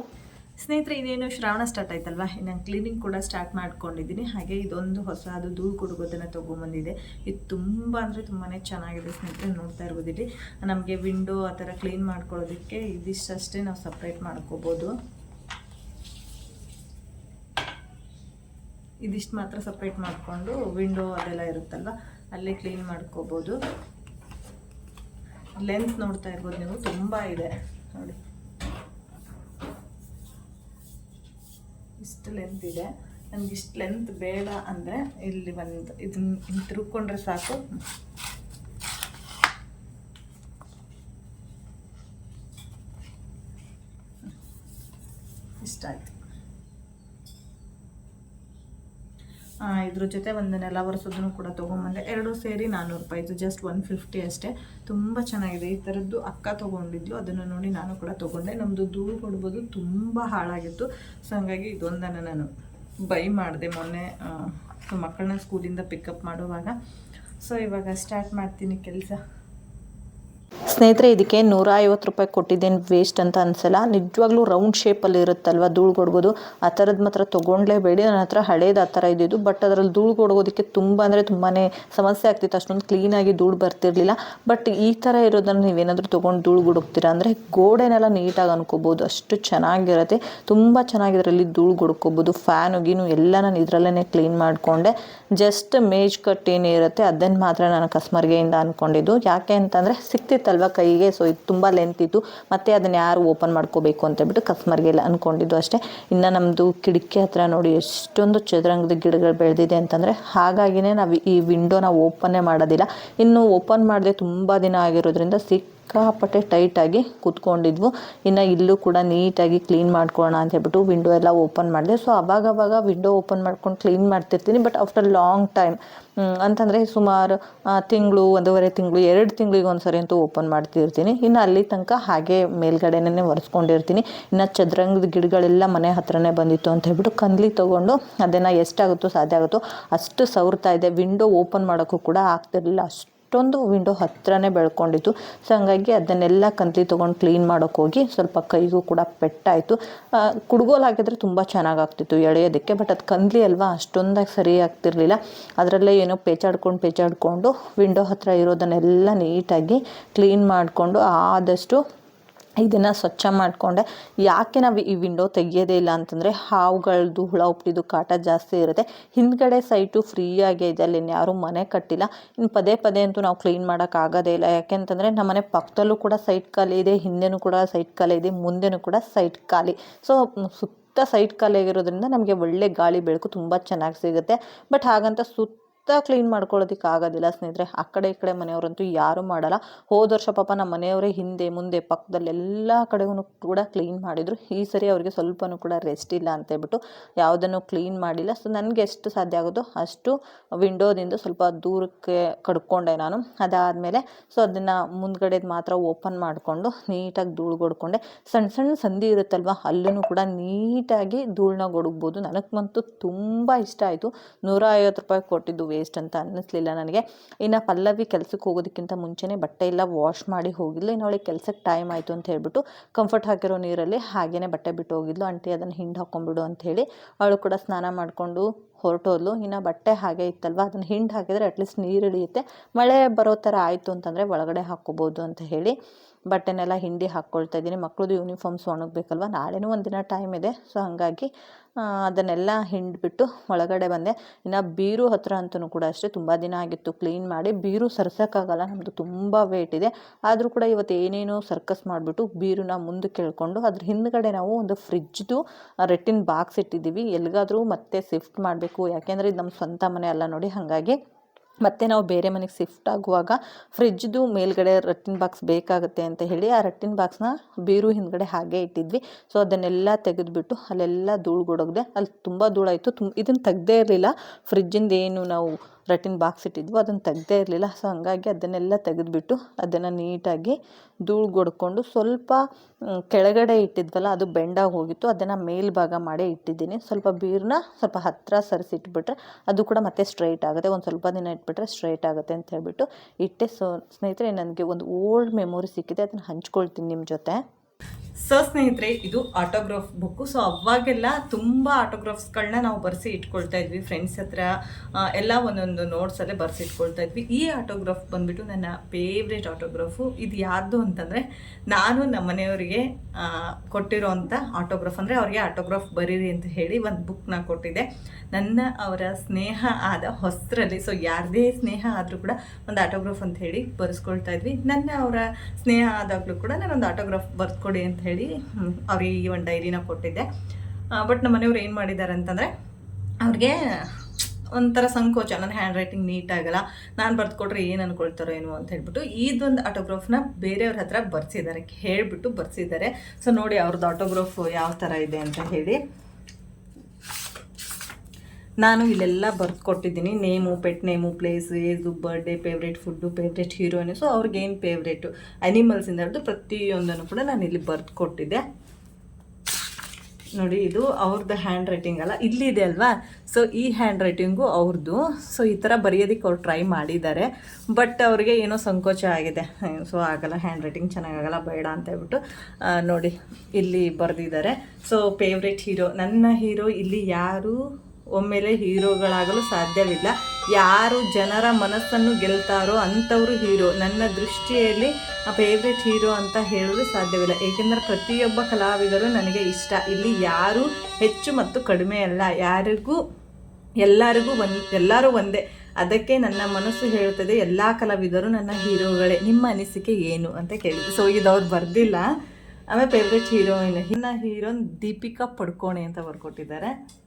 ಸ್ನೇಹಿತರೆ, ಇನ್ನೇನು ಶ್ರಾವಣ ಸ್ಟಾರ್ಟ್ ಆಯ್ತಲ್ವಾ? ನಾನು ಕ್ಲೀನಿಂಗ್ ಕೂಡ ಸ್ಟಾರ್ಟ್ ಮಾಡ್ಕೊಂಡಿದ್ದೀನಿ. ಹಾಗೆ ಇದೊಂದು ಹೊಸ ಅದು ಧೂಳು ಕೊಡುಗೋದನ್ನು ತೊಗೊಂಬಂದಿದೆ. ಇದು ತುಂಬ ಅಂದರೆ ತುಂಬಾ ಚೆನ್ನಾಗಿದೆ ಸ್ನೇಹಿತರೆ, ನೋಡ್ತಾ ಇರ್ಬೋದಿಲ್ಲಿ. ನಮಗೆ ವಿಂಡೋ ಆ ಥರ ಕ್ಲೀನ್ ಮಾಡ್ಕೊಳ್ಳೋದಕ್ಕೆ ಇದಿಷ್ಟಷ್ಟೇ ನಾವು ಸಪ್ರೇಟ್ ಮಾಡ್ಕೋಬೋದು. ಇದಿಷ್ಟು ಮಾತ್ರ ಸಪ್ರೇಟ್ ಮಾಡಿಕೊಂಡು ವಿಂಡೋ ಅದೆಲ್ಲ ಇರುತ್ತಲ್ವ, ಅಲ್ಲೇ ಕ್ಲೀನ್ ಮಾಡ್ಕೋಬೋದು. ಲೆಂತ್ ನೋಡ್ತಾ ಇರ್ಬೋದು ನೀವು, ತುಂಬ ಇದೆ. ನೋಡಿ. ಇಷ್ಟು ಲೆಂತ್ ಇದೆ. ನಮ್ಗೆ ಇಷ್ಟು ಲೆಂತ್ ಬೇಡ ಅಂದರೆ ಇಲ್ಲಿ ಒಂದು ಇದನ್ನ ಹಿಂಗೆ ಸಾಕು. ಇಷ್ಟಾಯ್ತು. ಆ, ಇದ್ರ ಜೊತೆ ಒಂದು ನೆಲ ಒರೆಸೋದನ್ನು ಕೂಡ ತೊಗೊಂಬಂದೆ. ಎರಡು ಸೇರಿ ನಾನ್ನೂರು ರೂಪಾಯಿ. ಇದು ಜಸ್ಟ್ ಒನ್ ಫಿಫ್ಟಿ ಅಷ್ಟೇ. ತುಂಬ ಚೆನ್ನಾಗಿದೆ. ಈ ಥರದ್ದು ಅಕ್ಕ ತೊಗೊಂಡಿದ್ಲು. ಅದನ್ನು ನೋಡಿ ನಾನು ಕೂಡ ತೊಗೊಂಡೆ. ನಮ್ಮದು ದೂರು ಕೊಡ್ಬೋದು. ತುಂಬ ಹಾಳಾಗಿತ್ತು. ಸೊ ಹಾಗಾಗಿ ಇದೊಂದನ್ನು ನಾನು ಬೈ ಮಾಡಿದೆ ಮೊನ್ನೆ ಸೊ ಮಕ್ಕಳನ್ನ ಸ್ಕೂಲಿಂದ ಪಿಕಪ್ ಮಾಡುವಾಗ. ಸೊ ಇವಾಗ ಸ್ಟಾರ್ಟ್ ಮಾಡ್ತೀನಿ ಕೆಲಸ. ಸ್ನೇಹಿತರೆ, ಇದಕ್ಕೆ ನೂರ ಐವತ್ತು ರೂಪಾಯಿ ಕೊಟ್ಟಿದ್ದೇನು ವೇಸ್ಟ್ ಅಂತ ಅನ್ಸಲ್ಲ. ನಿಜವಾಗ್ಲೂ ರೌಂಡ್ ಶೇಪಲ್ಲಿ ಇರುತ್ತಲ್ವ ಧೂಳು ಕೊಡ್ಬೋದು ಆ ಥರದ್ದು ಮಾತ್ರ ತೊಗೊಂಡ್ಲೇಬೇಡಿ. ನನ್ನ ಹತ್ರ ಹಳೇದು ಆ ಥರ ಇದ್ದಿದ್ದು ಬಟ್ ಅದರಲ್ಲಿ ಧೂಳು ಕೊಡೋದಕ್ಕೆ ತುಂಬ ಅಂದರೆ ತುಂಬಾ ಸಮಸ್ಯೆ ಆಗ್ತಿತ್ತು. ಅಷ್ಟೊಂದು ಕ್ಲೀನಾಗಿ ಧೂಳು ಬರ್ತಿರ್ಲಿಲ್ಲ. ಬಟ್ ಈ ಥರ ಇರೋದನ್ನು ನೀವೇನಾದರೂ ತೊಗೊಂಡು ಧೂಳು ಗುಡುಕ್ತೀರಾ ಅಂದರೆ ಗೋಡೆನೆಲ್ಲ ನೀಟಾಗಿ ಅನ್ಕೋಬೋದು. ಅಷ್ಟು ಚೆನ್ನಾಗಿರುತ್ತೆ. ತುಂಬ ಚೆನ್ನಾಗಿ ಇದರಲ್ಲಿ ಧೂಳು ಗುಡ್ಕೋಬೋದು ಫ್ಯಾನು ಗೀನು ಎಲ್ಲ ನಾನು ಇದರಲ್ಲೇ ಕ್ಲೀನ್ ಮಾಡಿಕೊಂಡೆ. ಜಸ್ಟ್ ಮೇಜ್ ಕಟ್ ಏನಿರುತ್ತೆ ಅದನ್ನು ಮಾತ್ರ ನಾನು ಕಸ್ಮರ್ಗೆಯಿಂದ ಅಂದ್ಕೊಂಡಿದ್ದು ಯಾಕೆ ಅಂತಂದರೆ ಸಿಕ್ತಿತ್ತಲ್ವ? ಕೈಗೆ? ಸೊ ಇದು ತುಂಬ ಲೆಂತ್ ಇತ್ತು. ಮತ್ತು ಅದನ್ನು ಯಾರು ಓಪನ್ ಮಾಡ್ಕೋಬೇಕು ಅಂತೇಳ್ಬಿಟ್ಟು ಕಸ್ಮರ್ಗೆ ಎಲ್ಲ ಅಂದ್ಕೊಂಡಿದ್ದು ಅಷ್ಟೇ. ಇನ್ನು ನಮ್ಮದು ಕಿಟಕಿ ಹತ್ರ ನೋಡಿ ಎಷ್ಟೊಂದು ಚದುರಂಗದ ಗಿಡಗಳು ಬೆಳೆದಿದೆ ಅಂತಂದರೆ, ಹಾಗಾಗಿನೇ ನಾವು ಈ ವಿಂಡೋನ ಓಪನ್ನೇ ಮಾಡೋದಿಲ್ಲ. ಇನ್ನು ಓಪನ್ ಮಾಡದೆ ತುಂಬ ದಿನ ಆಗಿರೋದ್ರಿಂದ ಸಿಕ್ ಸಿಕ್ಕಾಪಟ್ಟೆ ಟೈಟಾಗಿ ಕೂತ್ಕೊಂಡಿದ್ವು. ಇನ್ನು ಇಲ್ಲೂ ಕೂಡ ನೀಟಾಗಿ ಕ್ಲೀನ್ ಮಾಡ್ಕೊಳ್ಳೋಣ ಅಂತ ಹೇಳ್ಬಿಟ್ಟು ವಿಂಡೋ ಎಲ್ಲ ಓಪನ್ ಮಾಡಿದೆ. ಸೊ ಅವಾಗವಾಗ ವಿಂಡೋ ಓಪನ್ ಮಾಡ್ಕೊಂಡು ಕ್ಲೀನ್ ಮಾಡ್ತಿರ್ತೀನಿ ಬಟ್ ಆಫ್ಟರ್ ಲಾಂಗ್ ಟೈಮ್ ಅಂತಂದರೆ ಸುಮಾರು ತಿಂಗಳು, ಒಂದೂವರೆ ತಿಂಗಳು, ಎರಡು ತಿಂಗಳಿಗೆ ಒಂದ್ಸರಿ ಅಂತೂ ಓಪನ್ ಮಾಡ್ತಿರ್ತೀನಿ. ಇನ್ನು ಅಲ್ಲಿ ತನಕ ಹಾಗೆ ಮೇಲ್ಗಡೆನೇ ಒರೆಸ್ಕೊಂಡಿರ್ತೀನಿ. ಇನ್ನು ಚದರಂಗದ ಗಿಡಗಳೆಲ್ಲ ಮನೆ ಹತ್ರನೇ ಬಂದಿತ್ತು ಅಂತ ಹೇಳ್ಬಿಟ್ಟು ಕಂದ್ಲಿ ತೊಗೊಂಡು ಅದನ್ನು ಎಷ್ಟಾಗುತ್ತೋ ಸಾಧ್ಯ ಆಗುತ್ತೋ ಅಷ್ಟು ಸವರ್ತಾ ಇದೆ ವಿಂಡೋ ಓಪನ್ ಮಾಡೋಕ್ಕೂ ಕೂಡ ಆಗ್ತಿರಲಿಲ್ಲ. ಅಷ್ಟು ಅಷ್ಟೊಂದು ವಿಂಡೋ ಹತ್ತಿರನೇ ಬೆಳ್ಕೊಂಡಿತ್ತು ಸೊ ಹಂಗಾಗಿ ಅದನ್ನೆಲ್ಲ ಕಂತ್ಲಿ ತೊಗೊಂಡು ಕ್ಲೀನ್ ಮಾಡೋಕೆ ಹೋಗಿ ಸ್ವಲ್ಪ ಕೈಗೂ ಕೂಡ ಪೆಟ್ಟಾಯಿತು. ಕುಡ್ಗೋಲು ಹಾಕಿದ್ರೆ ತುಂಬ ಚೆನ್ನಾಗಾಗ್ತಿತ್ತು ಎಳೆಯೋದಕ್ಕೆ ಬಟ್ ಅದು ಕಂದ್ಲಿ ಅಲ್ವಾ, ಅಷ್ಟೊಂದಾಗಿ ಸರಿ ಆಗ್ತಿರ್ಲಿಲ್ಲ. ಅದರಲ್ಲೇ ಏನೋ ಪೇಚಾಡ್ಕೊಂಡು ಪೇಚಾಡಿಕೊಂಡು ವಿಂಡೋ ಹತ್ತಿರ ಇರೋದನ್ನೆಲ್ಲ ನೀಟಾಗಿ ಕ್ಲೀನ್ ಮಾಡಿಕೊಂಡು ಆದಷ್ಟು ಇದನ್ನು ಸ್ವಚ್ಛ ಮಾಡಿಕೊಂಡೆ. ಯಾಕೆ ನಾವು ಈ ವಿಂಡೋ ತೆಗಿಯೋದೇ ಇಲ್ಲ ಅಂತಂದರೆ ಹಾವುಗಳದ್ದು ಹುಳ ಉಪ್ಪಿದ್ದು ಕಾಟ ಜಾಸ್ತಿ ಇರುತ್ತೆ. ಹಿಂದ್ಗಡೆ ಸೈಟು ಫ್ರೀಯಾಗೇ ಇದೆ ಅಲ್ಲಿ ಯಾರೂ ಮನೆ ಕಟ್ಟಿಲ್ಲ. ಇನ್ನು ಪದೇ ಪದೇ ಅಂತೂ ನಾವು ಕ್ಲೀನ್ ಮಾಡೋಕ್ಕಾಗೋದೇ ಇಲ್ಲ. ಯಾಕೆಂತಂದರೆ ನಮ್ಮ ಮನೆ ಪಕ್ಕದಲ್ಲೂ ಕೂಡ ಸೈಟ್ ಖಾಲಿ ಇದೆ, ಹಿಂದೆನೂ ಕೂಡ ಸೈಟ್ ಖಾಲಿ ಇದೆ, ಮುಂದೆನೂ ಕೂಡ ಸೈಟ್ ಖಾಲಿ. ಸೊ ಸುತ್ತ ಸೈಟ್ ಖಾಲಿ ಆಗಿರೋದ್ರಿಂದ ನಮಗೆ ಒಳ್ಳೆ ಗಾಳಿ ಬೆಳಕು ತುಂಬ ಚೆನ್ನಾಗಿ ಸಿಗುತ್ತೆ. ಬಟ್ ಹಾಗಂತ ಸುತ್ತ ಕ್ಲೀನ್ ಮಾಡ್ಕೊಳ್ಳೋದಕ್ಕೆ ಆಗೋದಿಲ್ಲ ಸ್ನೇಹಿತರೆ. ಆ ಕಡೆ ಈ ಕಡೆ ಮನೆಯವರಂತೂ ಯಾರೂ ಮಾಡಲ್ಲ. ಹೋದ ವರ್ಷ ಪಾಪ ನಮ್ಮ ಮನೆಯವರೇ ಹಿಂದೆ, ಮುಂದೆ, ಪಕ್ಕದಲ್ಲಿ ಎಲ್ಲ ಕಡೆಗೂ ಕೂಡ ಕ್ಲೀನ್ ಮಾಡಿದರು. ಈ ಸರಿ ಅವರಿಗೆ ಸ್ವಲ್ಪನೂ ಕೂಡ ರೆಸ್ಟ್ ಇಲ್ಲ ಅಂತ ಹೇಳ್ಬಿಟ್ಟು ಯಾವುದನ್ನು ಕ್ಲೀನ್ ಮಾಡಿಲ್ಲ. ಸೊ ನನಗೆ ಎಷ್ಟು ಸಾಧ್ಯ ಆಗೋದು ಅಷ್ಟು ವಿಂಡೋದಿಂದ ಸ್ವಲ್ಪ ದೂರಕ್ಕೆ ಕಡ್ಕೊಂಡೆ ನಾನು. ಅದಾದಮೇಲೆ ಸೊ ಅದನ್ನು ಮುಂದ್ಗಡೆದು ಮಾತ್ರ ಓಪನ್ ಮಾಡಿಕೊಂಡು ನೀಟಾಗಿ ಧೂಳು ಹೊಡ್ಕೊಂಡೆ ಸಣ್ಣ ಸಣ್ಣ ಸಂಧಿ ಇರುತ್ತಲ್ವ ಅಲ್ಲೂ ಕೂಡ ನೀಟಾಗಿ ಧೂಳನ್ನ ಗೊಡಗ್ಬೋದು. ನನಗಂತೂ ತುಂಬ ಇಷ್ಟ ಆಯಿತು. ನೂರ ರೂಪಾಯಿ ಕೊಟ್ಟಿದ್ದು ವೇಸ್ಟ್ ಅಂತ ಅನ್ನಿಸ್ಲಿಲ್ಲ ನನಗೆ. ಇನ್ನು ಪಲ್ಲವಿ ಕೆಲಸಕ್ಕೆ ಹೋಗೋದಕ್ಕಿಂತ ಮುಂಚೆನೇ ಬಟ್ಟೆ ಎಲ್ಲ ವಾಶ್ ಮಾಡಿ ಹೋಗಿದ್ಲು. ಇನ್ನು ಅವಳಿಗೆ ಕೆಲಸಕ್ಕೆ ಟೈಮ್ ಆಯಿತು ಅಂತ ಹೇಳ್ಬಿಟ್ಟು ಕಂಫರ್ಟ್ ಹಾಕಿರೋ ನೀರಲ್ಲಿ ಹಾಗೇ ಬಟ್ಟೆ ಬಿಟ್ಟು ಹೋಗಿದ್ಲು. ಆಂಟಿ, ಅದನ್ನು ಹಿಂಡ್ ಹಾಕ್ಕೊಂಬಿಡು ಅಂತ ಹೇಳಿ ಅವಳು ಕೂಡ ಸ್ನಾನ ಮಾಡಿಕೊಂಡು ಹೊರಟೋದ್ಲು. ಇನ್ನು ಬಟ್ಟೆ ಹಾಗೆ ಇತ್ತಲ್ವ? ಅದನ್ನು ಹಿಂಡ್ ಹಾಕಿದರೆ ಅಟ್ಲೀಸ್ಟ್ ನೀರು ಇಳಿಯುತ್ತೆ ಮಳೆ ಬರೋ ಥರ ಆಯಿತು ಅಂತಂದರೆ ಒಳಗಡೆ ಹಾಕ್ಕೋಬೋದು ಅಂತ ಹೇಳಿ ಬಟ್ಟೆನೆಲ್ಲ ಹಿಂಡಿ ಹಾಕ್ಕೊಳ್ತಾ ಇದ್ದೀನಿ. ಮಕ್ಕಳದು ಯೂನಿಫಾರ್ಮ್ಸ್ ಒಣಗಬೇಕಲ್ವ? ನಾಳೆನೂ ಒಂದಿನ ಟೈಮ್ ಇದೆ. ಸೊ ಹಾಗಾಗಿ ಅದನ್ನೆಲ್ಲ ಹಿಂಡಿಬಿಟ್ಟು ಒಳಗಡೆ ಬಂದೆ. ಇನ್ನು ಬೀರು ಹತ್ರ ಅಂತೂ ಕೂಡ ಅಷ್ಟೇ, ತುಂಬ ದಿನ ಆಗಿತ್ತು ಕ್ಲೀನ್ ಮಾಡಿ. ಬೀರು ಸರ್ಸೋಕ್ಕಾಗಲ್ಲ ನಮ್ಮದು ತುಂಬ ವೇಟ್ ಇದೆ. ಆದರೂ ಕೂಡ ಇವತ್ತು ಏನೇನೋ ಸರ್ಕಸ್ ಮಾಡಿಬಿಟ್ಟು ಬೀರುನ ಮುಂದೆ ಎಳ್ಕೊಂಡು ಅದ್ರ ಹಿಂದ್ಗಡೆ ನಾವು ಒಂದು ಫ್ರಿಜ್ದು ರೆಟ್ಟಿನ ಬಾಕ್ಸ್ ಇಟ್ಟಿದ್ದೀವಿ. ಎಲ್ಲಿಗಾದರೂ ಮತ್ತೆ ಶಿಫ್ಟ್ ಮಾಡಬೇಕು. ಯಾಕೆಂದರೆ ಇದು ನಮ್ಮ ಸ್ವಂತ ಮನೆ ಅಲ್ಲ ನೋಡಿ. ಹಾಗಾಗಿ ಮತ್ತೆ ನಾವು ಬೇರೆ ಮನೆಗೆ ಶಿಫ್ಟ್ ಆಗುವಾಗ ಫ್ರಿಜ್ದು ಮೇಲ್ಗಡೆ ರಟ್ಟಿನ ಬಾಕ್ಸ್ ಬೇಕಾಗುತ್ತೆ ಅಂತ ಹೇಳಿ ಆ ರಟ್ಟಿನ ಬಾಕ್ಸ್ನ ಬೀರು ಹಿಂದ್ಗಡೆ ಹಾಗೆ ಇಟ್ಟಿದ್ವಿ. ಸೊ, ಅದನ್ನೆಲ್ಲ ತೆಗೆದುಬಿಟ್ಟು ಅಲ್ಲೆಲ್ಲ ಧೂಳು ಗುಡೋಗಿದೆ ಅಲ್ಲಿ ತುಂಬ ಧೂಳಾಯಿತು. ತುಂಬ ಇದನ್ನು ತೆಗ್ದೇ ಇರಲಿಲ್ಲ. ಫ್ರಿಜ್ಜಿಂದ ಏನು ನಾವು ರಟ್ಟಿನ ಬಾಕ್ಸ್ ಇಟ್ಟಿದ್ವು, ಅದನ್ನು ತೆಗ್ದೇ ಇರಲಿಲ್ಲ. ಸೊ ಹಂಗಾಗಿ ಅದನ್ನೆಲ್ಲ ತೆಗೆದುಬಿಟ್ಟು ಅದನ್ನು ನೀಟಾಗಿ ಧೂಳು ಗೊಡ್ಕೊಂಡು ಸ್ವಲ್ಪ ಕೆಳಗಡೆ ಇಟ್ಟಿದ್ವಲ್ಲ, ಅದು ಬೆಂಡಾಗಿ ಹೋಗಿತ್ತು. ಅದನ್ನು ಮೇಲ್ಭಾಗ ಮಾಡೇ ಇಟ್ಟಿದ್ದೀನಿ. ಸ್ವಲ್ಪ ಬೀರನ್ನ ಸ್ವಲ್ಪ ಹತ್ತಿರ ಸರಿಸಿಟ್ಬಿಟ್ರೆ ಅದು ಕೂಡ ಮತ್ತೆ ಸ್ಟ್ರೈಟ್ ಆಗುತ್ತೆ. ಒಂದು ಸ್ವಲ್ಪ ದಿನ ಇಟ್ಬಿಟ್ರೆ ಸ್ಟ್ರೈಟ್ ಆಗುತ್ತೆ ಅಂತ ಹೇಳ್ಬಿಟ್ಟು ಇಟ್ಟೆ. ಸೊ ಸ್ನೇಹಿತರೆ ನನಗೆ ಒಂದು ಓಲ್ಡ್ ಮೆಮೊರಿ ಸಿಕ್ಕಿದೆ. ಅದನ್ನು ಹಂಚ್ಕೊಳ್ತೀನಿ ನಿಮ್ಮ ಜೊತೆ. ಸೊ ಸ್ನೇಹಿತರೆ, ಇದು ಆಟೋಗ್ರಾಫ್ ಬುಕ್ಕು ಸೊ ಅವಾಗೆಲ್ಲ ತುಂಬ ಆಟೋಗ್ರಾಫ್ಸ್ಗಳನ್ನ ನಾವು ಬರೆಸಿ ಇಟ್ಕೊಳ್ತಾ ಇದ್ವಿ. ಫ್ರೆಂಡ್ಸ್ ಹತ್ರ ಎಲ್ಲ ಒಂದೊಂದು ನೋಟ್ಸಲ್ಲೇ ಬರೆಸಿ ಇಟ್ಕೊಳ್ತಾ ಇದ್ವಿ. ಈ ಆಟೋಗ್ರಾಫ್ ಬಂದ್ಬಿಟ್ಟು ನನ್ನ ಫೇವ್ರೇಟ್ ಆಟೋಗ್ರಾಫು ಇದು ಯಾರ್ದು ಅಂತಂದರೆ, ನಾನು ನಮ್ಮ ಮನೆಯವರಿಗೆ ಆಟೋಗ್ರಾಫ್ ಅಂದರೆ, ಅವರಿಗೆ ಆಟೋಗ್ರಾಫ್ ಬರೀರಿ ಅಂತ ಹೇಳಿ ಒಂದು ಬುಕ್ನ ಕೊಟ್ಟಿದ್ದೆ. ನನ್ನ, ಅವರ ಸ್ನೇಹ ಆದ ಹೊಸರಲ್ಲಿ ಸೊ ಯಾರದೇ ಸ್ನೇಹ ಆದರೂ ಕೂಡ ಒಂದು ಆಟೋಗ್ರಾಫ್ ಅಂತ ಹೇಳಿ ಬರೆಸ್ಕೊಳ್ತಾ ಇದ್ವಿ. ನನ್ನ, ಅವರ ಸ್ನೇಹ ಆದಾಗಲೂ ಕೂಡ ನಾನೊಂದು ಆಟೋಗ್ರಾಫ್ ಬರ್ಕೊಡಿ ಅಂತ ಹೇಳಿ, ಅವ್ರಿಗೆ ಈ ಒಂದು ಡೈರಿನ ಕೊಟ್ಟಿದ್ದೆ. ಬಟ್ ನಮ್ಮ ಮನೆಯವ್ರು ಏನು ಮಾಡಿದ್ದಾರೆ ಅಂತಂದರೆ, ಅವ್ರಿಗೆ ಒಂಥರ ಸಂಕೋಚ, ನನ್ನ ಹ್ಯಾಂಡ್ ರೈಟಿಂಗ್ ನೀಟಾಗಲ್ಲ ನಾನು ಬರೆದುಕೊಟ್ರೆ ಏನು ಅನ್ಕೊಳ್ತಾರೋ ಏನೋ ಅಂತ ಹೇಳ್ಬಿಟ್ಟು ಇದೊಂದು ಆಟೋಗ್ರಾಫ್ನ ಬೇರೆಯವ್ರ ಹತ್ರ ಬರ್ಸಿದ್ದಾರೆ ಹೇಳ್ಬಿಟ್ಟು ಬರ್ಸಿದ್ದಾರೆ. ಸೊ ನೋಡಿ ಅವ್ರದ್ದು ಆಟೋಗ್ರಾಫ್ ಯಾವ ಥರ ಇದೆ ಅಂತ ಹೇಳಿ. ನಾನು ಇಲ್ಲೆಲ್ಲ ಬರ್ದು ಕೊಟ್ಟಿದ್ದೀನಿ. Name, pet name place age birthday favourite food favourite heroine so ಅವ್ರಿಗೇನು ಫೇವ್ರೇಟು ಅನಿಮಲ್ಸಿಂದ ಹಿಡಿದು ಪ್ರತಿಯೊಂದನ್ನು ಕೂಡ ನಾನು ಇಲ್ಲಿ ಬರ್ದು ಕೊಟ್ಟಿದ್ದೆ. ನೋಡಿ, ಇದು ಅವ್ರದ್ದು ಹ್ಯಾಂಡ್ ರೈಟಿಂಗ್ ಅಲ್ಲ ಇಲ್ಲಿದೆ ಅಲ್ವಾ? ಸೊ ಈ ಹ್ಯಾಂಡ್ ರೈಟಿಂಗು ಅವ್ರದ್ದು ಸೊ ಈ ಥರ ಬರೆಯೋದಕ್ಕೆ ಅವ್ರು ಟ್ರೈ ಮಾಡಿದ್ದಾರೆ. ಬಟ್ ಅವ್ರಿಗೆ ಏನೋ ಸಂಕೋಚ ಆಗಿದೆ. ಸೊ ಆಗಲ್ಲ ಹ್ಯಾಂಡ್ ರೈಟಿಂಗ್ ಚೆನ್ನಾಗಾಗಲ್ಲ ಬೇಡ ಅಂತ ಹೇಳ್ಬಿಟ್ಟು ನೋಡಿ, ಇಲ್ಲಿ ಬರೆದಿದ್ದಾರೆ. ಸೊ ಫೇವ್ರೆಟ್ ಹೀರೋ ನನ್ನ ಹೀರೋ ಇಲ್ಲಿ ಯಾರು? ಒಮ್ಮೆಲೆ ಹೀರೋಗಳಾಗಲು ಸಾಧ್ಯವಿಲ್ಲ. ಯಾರು ಜನರ ಮನಸ್ಸನ್ನು ಗೆಲ್ತಾರೋ ಅಂಥವರು ಹೀರೋ. ನನ್ನ ದೃಷ್ಟಿಯಲ್ಲಿ ಫೇವ್ರೆಟ್ ಹೀರೋ ಅಂತ ಹೇಳಲು ಸಾಧ್ಯವಿಲ್ಲ. ಏಕೆಂದರೆ ಪ್ರತಿಯೊಬ್ಬ ಕಲಾವಿದರು ನನಗೆ ಇಷ್ಟ. ಇಲ್ಲಿ ಯಾರು ಹೆಚ್ಚು ಮತ್ತು ಕಡಿಮೆ ಅಲ್ಲ. ಯಾರಿಗೂ, ಎಲ್ಲರಿಗೂ ಒಂದು, ಎಲ್ಲರೂ ಒಂದೇ. ಅದಕ್ಕೆ ನನ್ನ ಮನಸ್ಸು ಹೇಳುತ್ತದೆ, ಎಲ್ಲ ಕಲಾವಿದರು ನನ್ನ ಹೀರೋಗಳೇ. ನಿಮ್ಮ ಅನಿಸಿಕೆ ಏನು ಅಂತ ಕೇಳಿದ್ರು ಸೊ ಇದು ಅವ್ರು ಬರ್ದಿಲ್ಲ. ಆಮೇಲೆ ಫೇವ್ರೆಟ್ ಹೀರೋಯಿನ್ ನನ್ನ ಹೀರೋನ್ ದೀಪಿಕಾ ಪಡ್ಕೋಣೆ ಅಂತ ಬರ್ಕೊಟ್ಟಿದ್ದಾರೆ.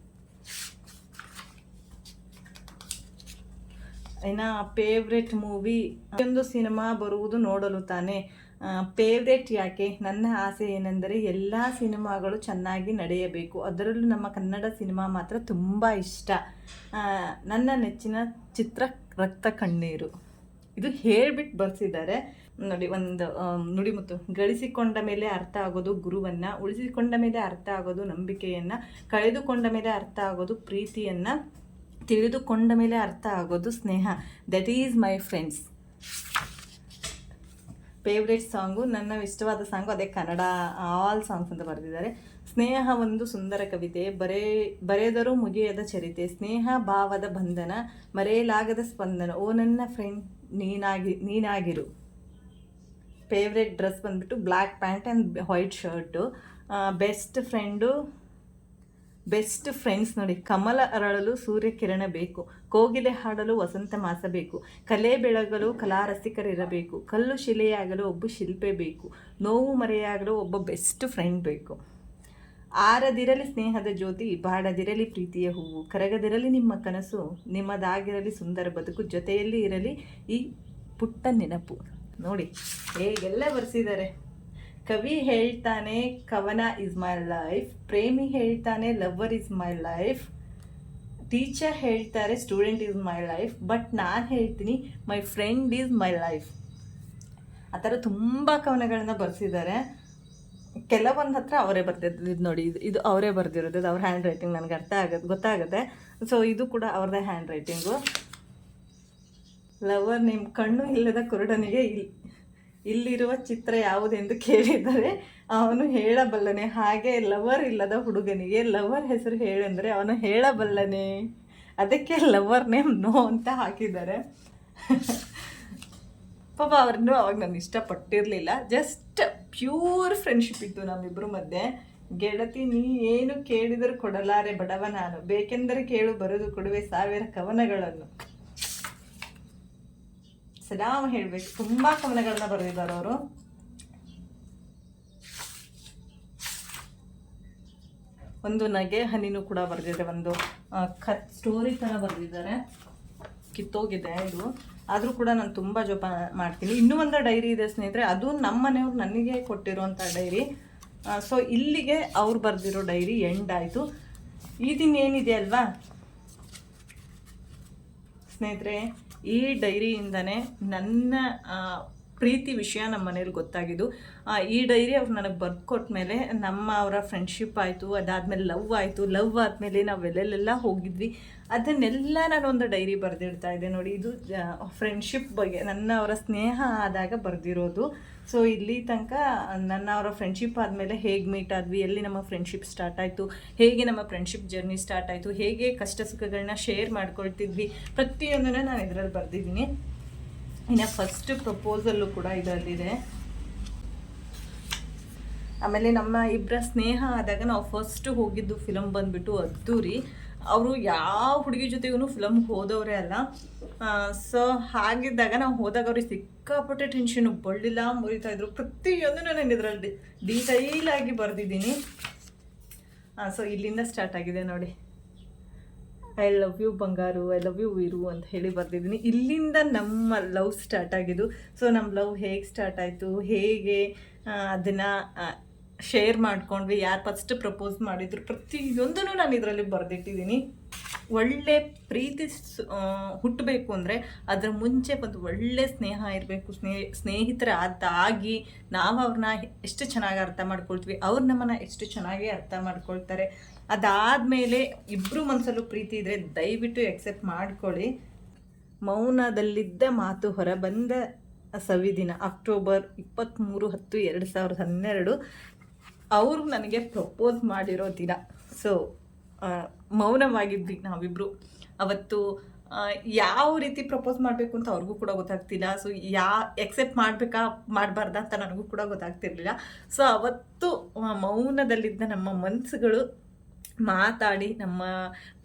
ಇನ್ನು ಫೇವ್ರೆಟ್ ಮೂವಿ ಒಂದು ಸಿನಿಮಾ ಬರುವುದು ನೋಡಲು ತಾನೆ. ಫೇವ್ರೆಟ್ ಯಾಕೆ? ನನ್ನ ಆಸೆ ಏನೆಂದರೆ ಎಲ್ಲ ಸಿನಿಮಾಗಳು ಚೆನ್ನಾಗಿ ನಡೆಯಬೇಕು. ಅದರಲ್ಲೂ ನಮ್ಮ ಕನ್ನಡ ಸಿನಿಮಾ ಮಾತ್ರ ತುಂಬ ಇಷ್ಟ. ನನ್ನ ನೆಚ್ಚಿನ ಚಿತ್ರ ರಕ್ತ ಕಣ್ಣೀರು. ಇದು ಹೇಳ್ಬಿಟ್ಟು ಬರ್ಸಿದ್ದಾರೆ. ನೋಡಿ, ಒಂದು ನುಡಿಮುತ್ತು ಗಳಿಸಿಕೊಂಡ ಮೇಲೆ ಅರ್ಥ ಆಗೋದು ಗುರುವನ್ನ, ಉಳಿಸಿಕೊಂಡ ಮೇಲೆ ಅರ್ಥ ಆಗೋದು ನಂಬಿಕೆಯನ್ನ, ಕಳೆದುಕೊಂಡ ಮೇಲೆ ಅರ್ಥ ಆಗೋದು ಪ್ರೀತಿಯನ್ನ ತಿಳಿದುಕೊಂಡ ಮೇಲೆ ಅರ್ಥ ಆಗೋದು ಸ್ನೇಹ. That is my friends favourite song ನನ್ನ ಇಷ್ಟವಾದ ಸಾಂಗು ಅದೇ ಕನ್ನಡ. ಆಲ್ ಸಾಂಗ್ಸ್ ಅಂತ ಬರೆದಿದ್ದಾರೆ. ಸ್ನೇಹ ಒಂದು ಸುಂದರ ಕವಿತೆ. ಬರೇ, ಬರೆದರೂ ಮುಗಿಯದ ಚರಿತೆ. ಸ್ನೇಹ, ಭಾವದ ಬಂಧನ. ಮರೆಯಲಾಗದ ಸ್ಪಂದನ. ಓ ನನ್ನ ಫ್ರೆಂಡ್ ನೀನಾಗಿ, ನೀನಾಗಿರು. ಫೇವ್ರೆಟ್ ಡ್ರೆಸ್ ಬಂದ್ಬಿಟ್ಟು black pant and white shirt best friend best friends ನೋಡಿ. ಕಮಲ ಅರಳಲು ಸೂರ್ಯಕಿರಣ ಬೇಕು. ಕೋಗಿಲೆ ಹಾಡಲು ವಸಂತ ಮಾಸ ಬೇಕು. ಕಲೆ ಬೆಳಗಲು ಕಲಾರಸಿಕರಿರಬೇಕು ಕಲ್ಲು ಶಿಲೆಯಾಗಲು ಒಬ್ಬ ಶಿಲ್ಪೆ ಬೇಕು. ನೋವು ಮರೆಯಾಗಲು ಒಬ್ಬ ಬೆಸ್ಟ್ ಫ್ರೆಂಡ್ ಬೇಕು. ಆರದಿರಲಿ ಸ್ನೇಹದ ಜ್ಯೋತಿ, ಬಾಡದಿರಲಿ ಪ್ರೀತಿಯ ಹೂವು. ಕರಗದಿರಲಿ ನಿಮ್ಮ ಕನಸು, ನಿಮ್ಮದಾಗಿರಲಿ ಸುಂದರ ಬದುಕು. ಜೊತೆಯಲ್ಲಿ ಇರಲಿ ಈ ಪುಟ್ಟ ನೆನಪು. ನೋಡಿ, ಹೇಗೆಲ್ಲ ಬರ್ಸಿದ್ದಾರೆ. ಕವಿ ಹೇಳ್ತಾನೆ, ಕವನ ಇಸ್ ಮೈ ಲೈಫ್ ಪ್ರೇಮಿ ಹೇಳ್ತಾನೆ lover is my life teacher ಹೇಳ್ತಾರೆ student is my life but ನಾನು ಹೇಳ್ತೀನಿ my friend is my life ಆ ಥರ ತುಂಬ ಕವನಗಳನ್ನ ಬರೆಸಿದ್ದಾರೆ. ಕೆಲವೊಂದು ಹತ್ರ ಅವರೇ ಬರ್ದಿದ್ದು ಇದು ನೋಡಿ, ಇದು ಇದು ಅವರೇ ಬರೆದಿರೋದು ಅವ್ರ ಹ್ಯಾಂಡ್ ರೈಟಿಂಗ್ ನನಗೆ ಅರ್ಥ ಆಗುತ್ತೆ ಗೊತ್ತಾಗುತ್ತೆ. ಸೊ ಇದು ಕೂಡ ಅವ್ರದ್ದೇ ಹ್ಯಾಂಡ್ ರೈಟಿಂಗು ಲವರ್ ನಿಮ್ಮ ಕಣ್ಣು ಇಲ್ಲದ ಕುರುಡನಿಗೆ ಇಲ್ಲಿ ಇಲ್ಲಿರುವ ಚಿತ್ರ ಯಾವುದೆಂದು ಕೇಳಿದರೆ ಅವನು ಹೇಳಬಲ್ಲನೆ. ಹಾಗೆ ಲವರ್ ಇಲ್ಲದ ಹುಡುಗನಿಗೆ ಲವರ್ ಹೆಸರು ಹೇಳಂದರೆ ಅವನು ಹೇಳಬಲ್ಲನೆ. ಅದಕ್ಕೆ ಲವರ್ ನೇಮ್ ನೋ ಅಂತ ಹಾಕಿದ್ದಾರೆ. ಪಾಪ ಅವ್ರನ್ನು ಅವಾಗ ನಾನು ಇಷ್ಟಪಟ್ಟಿರಲಿಲ್ಲ. ಜಸ್ಟ್ ಪ್ಯೂರ್ ಫ್ರೆಂಡ್ಶಿಪ್ ಇತ್ತು ನಮ್ಮಿಬ್ಬರ ಮಧ್ಯೆ. ಗೆಳತಿ, ನೀ ಏನು ಕೇಳಿದರೂ ಕೊಡಲಾರೆ ಬಡವ ನಾನು. ಬೇಕೆಂದರೆ ಕೇಳು ಬರೆದು ಕೊಡುವೆ, ಸಾವಿರ ಕವನಗಳನ್ನು. ಸಲಾಮ ಹೇಳ್ಬೇಕು. ತುಂಬಾ ಕವನಗಳನ್ನ ಬರೆದಿದ್ದಾರೆ ಅವರು. ಒಂದು ನಗೆ ಹನಿನೂ ಕೂಡ ಬರೆದಿದೆ, ಒಂದು ಕತ್ ಸ್ಟೋರಿ ಥರ ಬರೆದಿದ್ದಾರೆ. ಕಿತ್ತೋಗಿದೆ ಇದು. ಆದರೂ ಕೂಡ ನಾನು ತುಂಬ ಜೋಪಾನ ಮಾಡ್ತೀನಿ. ಇನ್ನೂ ಒಂದು ಡೈರಿ ಇದೆ ಸ್ನೇಹಿತರೆ. ಅದು ನಮ್ಮ ಮನೆಯವ್ರು ನನಗೆ ಕೊಟ್ಟಿರುವಂಥ ಡೈರಿ. ಸೊ ಇಲ್ಲಿಗೆ ಅವ್ರು ಬರೆದಿರೋ ಡೈರಿ ಎಂಡ್ ಆಯಿತು. ಈ ದಿನ ಏನಿದೆ ಅಲ್ವಾ? ಸ್ನೇಹಿತರೆ ಈ ಡೈರಿಯಿಂದನೇ ನನ್ನ ಪ್ರೀತಿ ವಿಷಯ ನಮ್ಮ ಮನೇಲಿ ಗೊತ್ತಾಗಿದ್ದು. ಈ ಡೈರಿ ಅವ್ರು ನನಗೆ ಬರ್ಕೊಟ್ಟ ಕೊಟ್ಮೇಲೆ ನಮ್ಮ ಅವರ ಫ್ರೆಂಡ್ಶಿಪ್ ಆಯಿತು, ಅದಾದಮೇಲೆ ಲವ್ ಆಯಿತು. ಲವ್ ಆದಮೇಲೆ ನಾವು ಎಲ್ಲೆಲ್ಲೆಲ್ಲ ಹೋಗಿದ್ವಿ. ಅದನ್ನೆಲ್ಲ ನಾನು ಒಂದು ಡೈರಿ ಬರೆದಿಡ್ತಾ ಇದ್ದೆ ನೋಡಿ. ಇದು ಫ್ರೆಂಡ್ಶಿಪ್ ಬಗ್ಗೆ. ನನ್ನ ಅವರ ಸ್ನೇಹ ಆದಾಗ ಬರೆದಿರೋದು. ಸೊ ಇಲ್ಲಿ ತನಕ, ನನ್ನ ಅವರ ಫ್ರೆಂಡ್ಶಿಪ್ ಆದಮೇಲೆ ಹೇಗೆ ಮೀಟ್ ಆದ್ವಿ, ಎಲ್ಲಿ ನಮ್ಮ ಫ್ರೆಂಡ್ಶಿಪ್ ಸ್ಟಾರ್ಟ್ ಆಯಿತು, ಹೇಗೆ ನಮ್ಮ ಫ್ರೆಂಡ್ಶಿಪ್ ಜರ್ನಿ ಸ್ಟಾರ್ಟ್ ಆಯಿತು, ಹೇಗೆ ಕಷ್ಟ ಸುಖಗಳನ್ನ ಶೇರ್ ಮಾಡ್ಕೊಳ್ತಿದ್ವಿ, ಪ್ರತಿಯೊಂದನ್ನು ನಾನು ಇದರಲ್ಲಿ ಬರೆದಿದ್ದೀನಿ. ಇನ್ನು ಫಸ್ಟ್ ಪ್ರಪೋಸಲ್ಲು ಕೂಡ ಇದರಲ್ಲಿದೆ. ಆಮೇಲೆ ನಮ್ಮ ಇಬ್ಬರ ಸ್ನೇಹ ಆದಾಗ ನಾವು ಫಸ್ಟ್ ಹೋಗಿದ್ದು ಫಿಲಮ್ ಬಂದ್ಬಿಟ್ಟು ಅದ್ದೂರಿ. ಅವರು ಯಾವ ಹುಡುಗಿ ಜೊತೆಗೂ ಫಿಲಮ್ಗೆ ಹೋದವರೇ ಅಲ್ಲ ಸೊ ಹಾಗಿದ್ದಾಗ ನಾವು ಹೋದಾಗ ಅವ್ರಿಗೆ ಸಿಕ್ಕಾಪಟ್ಟೆ ಟೆನ್ಷನ್ ಬಳ್ಳಿಲ್ಲ ಮುರಿತಾ ಇದ್ರು. ಪ್ರತಿಯೊಂದು ನಾನು ಇದರಲ್ಲಿ ಡೀಟೈಲ್ ಆಗಿ ಬರೆದಿದ್ದೀನಿ. ಸೊ ಇಲ್ಲಿಂದ ಸ್ಟಾರ್ಟ್ ಆಗಿದೆ ನೋಡಿ. ಐ ಲವ್ ಯು ಬಂಗಾರು. ಐ ಲವ್ ಯು ವೀರು ಅಂತ ಹೇಳಿ ಬರ್ತಿದ್ದೀನಿ ಇಲ್ಲಿಂದ ನಮ್ಮ ಲವ್ ಸ್ಟಾರ್ಟ್ ಆಗಿದ್ದು. ಸೊ ನಮ್ಮ ಲವ್ ಹೇಗೆ ಸ್ಟಾರ್ಟ್ ಆಯಿತು? ಹೇಗೆ ಅದನ್ನು ಶೇರ್ ಮಾಡ್ಕೊಂಡ್ವಿ, ಯಾರು ಫಸ್ಟ್ ಪ್ರಪೋಸ್ ಮಾಡಿದ್ರು, ಪ್ರತಿಯೊಂದನ್ನು ನಾನು ಇದರಲ್ಲಿ ಬರೆದಿಟ್ಟಿದ್ದೀನಿ ಒಳ್ಳೆ ಪ್ರೀತಿ ಹುಟ್ಟಬೇಕು ಅಂದರೆ ಅದರ ಮುಂಚೆ ಒಂದು ಒಳ್ಳೆ ಸ್ನೇಹ ಇರಬೇಕು. ಸ್ನೇಹ ಸ್ನೇಹಿತರ ಅದಾಗಿ ನಾವು ಅವ್ರನ್ನ ಎಷ್ಟು ಚೆನ್ನಾಗಿ ಅರ್ಥ ಮಾಡ್ಕೊಳ್ತೀವಿ, ಅವ್ರು ನಮ್ಮನ್ನು ಎಷ್ಟು ಚೆನ್ನಾಗಿ ಅರ್ಥ ಮಾಡ್ಕೊಳ್ತಾರೆ. ಅದಾದಮೇಲೆ ಇಬ್ಬರು ಮನಸ್ಸಲ್ಲೂ ಪ್ರೀತಿ ಇದ್ದರೆ ದಯವಿಟ್ಟು ಎಕ್ಸೆಪ್ಟ್ ಮಾಡ್ಕೊಳ್ಳಿ. ಮೌನದಲ್ಲಿದ್ದ ಮಾತು ಹೊರಬಂದ ಸವಿದಿನ, ಅಕ್ಟೋಬರ್ ಇಪ್ಪತ್ತ್ಮೂರು ಹತ್ತು ಎರಡು ಸಾವಿರದ ಹನ್ನೆರಡು. ಅವರು ನನಗೆ ಪ್ರಪೋಸ್ ಮಾಡಿರೋ ದಿನ. ಸೊ ಮೌನವಾಗಿದ್ವಿ ನಾವಿಬ್ಬರು ಅವತ್ತು ಯಾವ ರೀತಿ ಪ್ರಪೋಸ್ ಮಾಡಬೇಕು ಅಂತ ಅವ್ರಿಗೂ ಕೂಡ ಗೊತ್ತಾಗ್ತಿಲ್ಲ. ಸೊ ಯಾ ಎಕ್ಸೆಪ್ಟ್ ಮಾಡಬೇಕಾ, ಮಾಡಬಾರ್ದಾ ಅಂತ ನನಗೂ ಕೂಡ ಗೊತ್ತಾಗ್ತಿರ್ಲಿಲ್ಲ. ಸೊ ಅವತ್ತು ಮೌನದಲ್ಲಿದ್ದ ನಮ್ಮ ಮನಸ್ಸುಗಳು ಮಾತಾಡಿ ನಮ್ಮ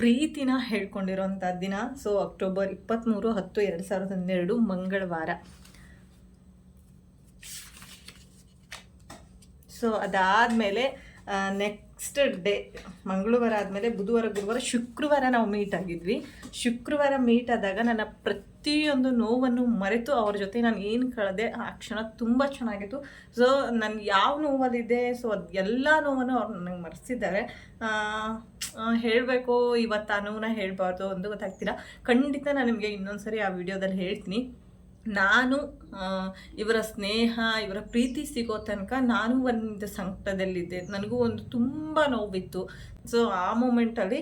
ಪ್ರೀತಿನ ಹೇಳ್ಕೊಂಡಿರೋಂಥ ದಿನ. ಸೊ ಅಕ್ಟೋಬರ್ ಇಪ್ಪತ್ತ್ಮೂರು ಹತ್ತು ಎರಡು ಸಾವಿರದ ಹನ್ನೆರಡು ಮಂಗಳವಾರ. ಸೊ ಅದಾದಮೇಲೆ ನೆಕ್ಸ್ಟ್ ಡೇ ಮಂಗಳವಾರ ಆದಮೇಲೆ ಬುಧವಾರ, ಗುರುವಾರ, ಶುಕ್ರವಾರ ನಾವು ಮೀಟ್ ಆಗಿದ್ವಿ. ಶುಕ್ರವಾರ ಮೀಟ್ ಆದಾಗ ನನ್ನ ಪ್ರತಿಯೊಂದು ನೋವನ್ನು ಮರೆತು ಅವ್ರ ಜೊತೆ ನಾನು ಏನು ಕಳೆದೆ, ಆ ಕ್ಷಣ ತುಂಬ ಚೆನ್ನಾಗಿತ್ತು. ಸೊ ನಾನು ಯಾವ ನೋವಲ್ಲಿದ್ದೆ ಸೊ ಅದು ಎಲ್ಲ ನೋವನ್ನು ಅವ್ರು ನನಗೆ ಮರೆಸಿದ್ದಾರೆ. ಹೇಳಬೇಕು ಇವತ್ತು ಆ ನೋವನ್ನ ಹೇಳಬಾರ್ದು ಒಂದು ಗೊತ್ತಾಗ್ತಿಲ್ಲ. ಖಂಡಿತ ನಾನು ನಿಮಗೆ ಇನ್ನೊಂದು ಸರಿ ಆ ವಿಡಿಯೋದಲ್ಲಿ ಹೇಳ್ತೀನಿ. ನಾನು ಇವರ ಸ್ನೇಹ, ಇವರ ಪ್ರೀತಿ ಸಿಗೋ ತನಕ ನಾನು ಒಂದು ಸಂಕಟದಲ್ಲಿದ್ದೆ. ನನಗೂ ಒಂದು ತುಂಬ ನೋವಿತ್ತು. ಸೊ ಆ ಮೂಮೆಂಟಲ್ಲಿ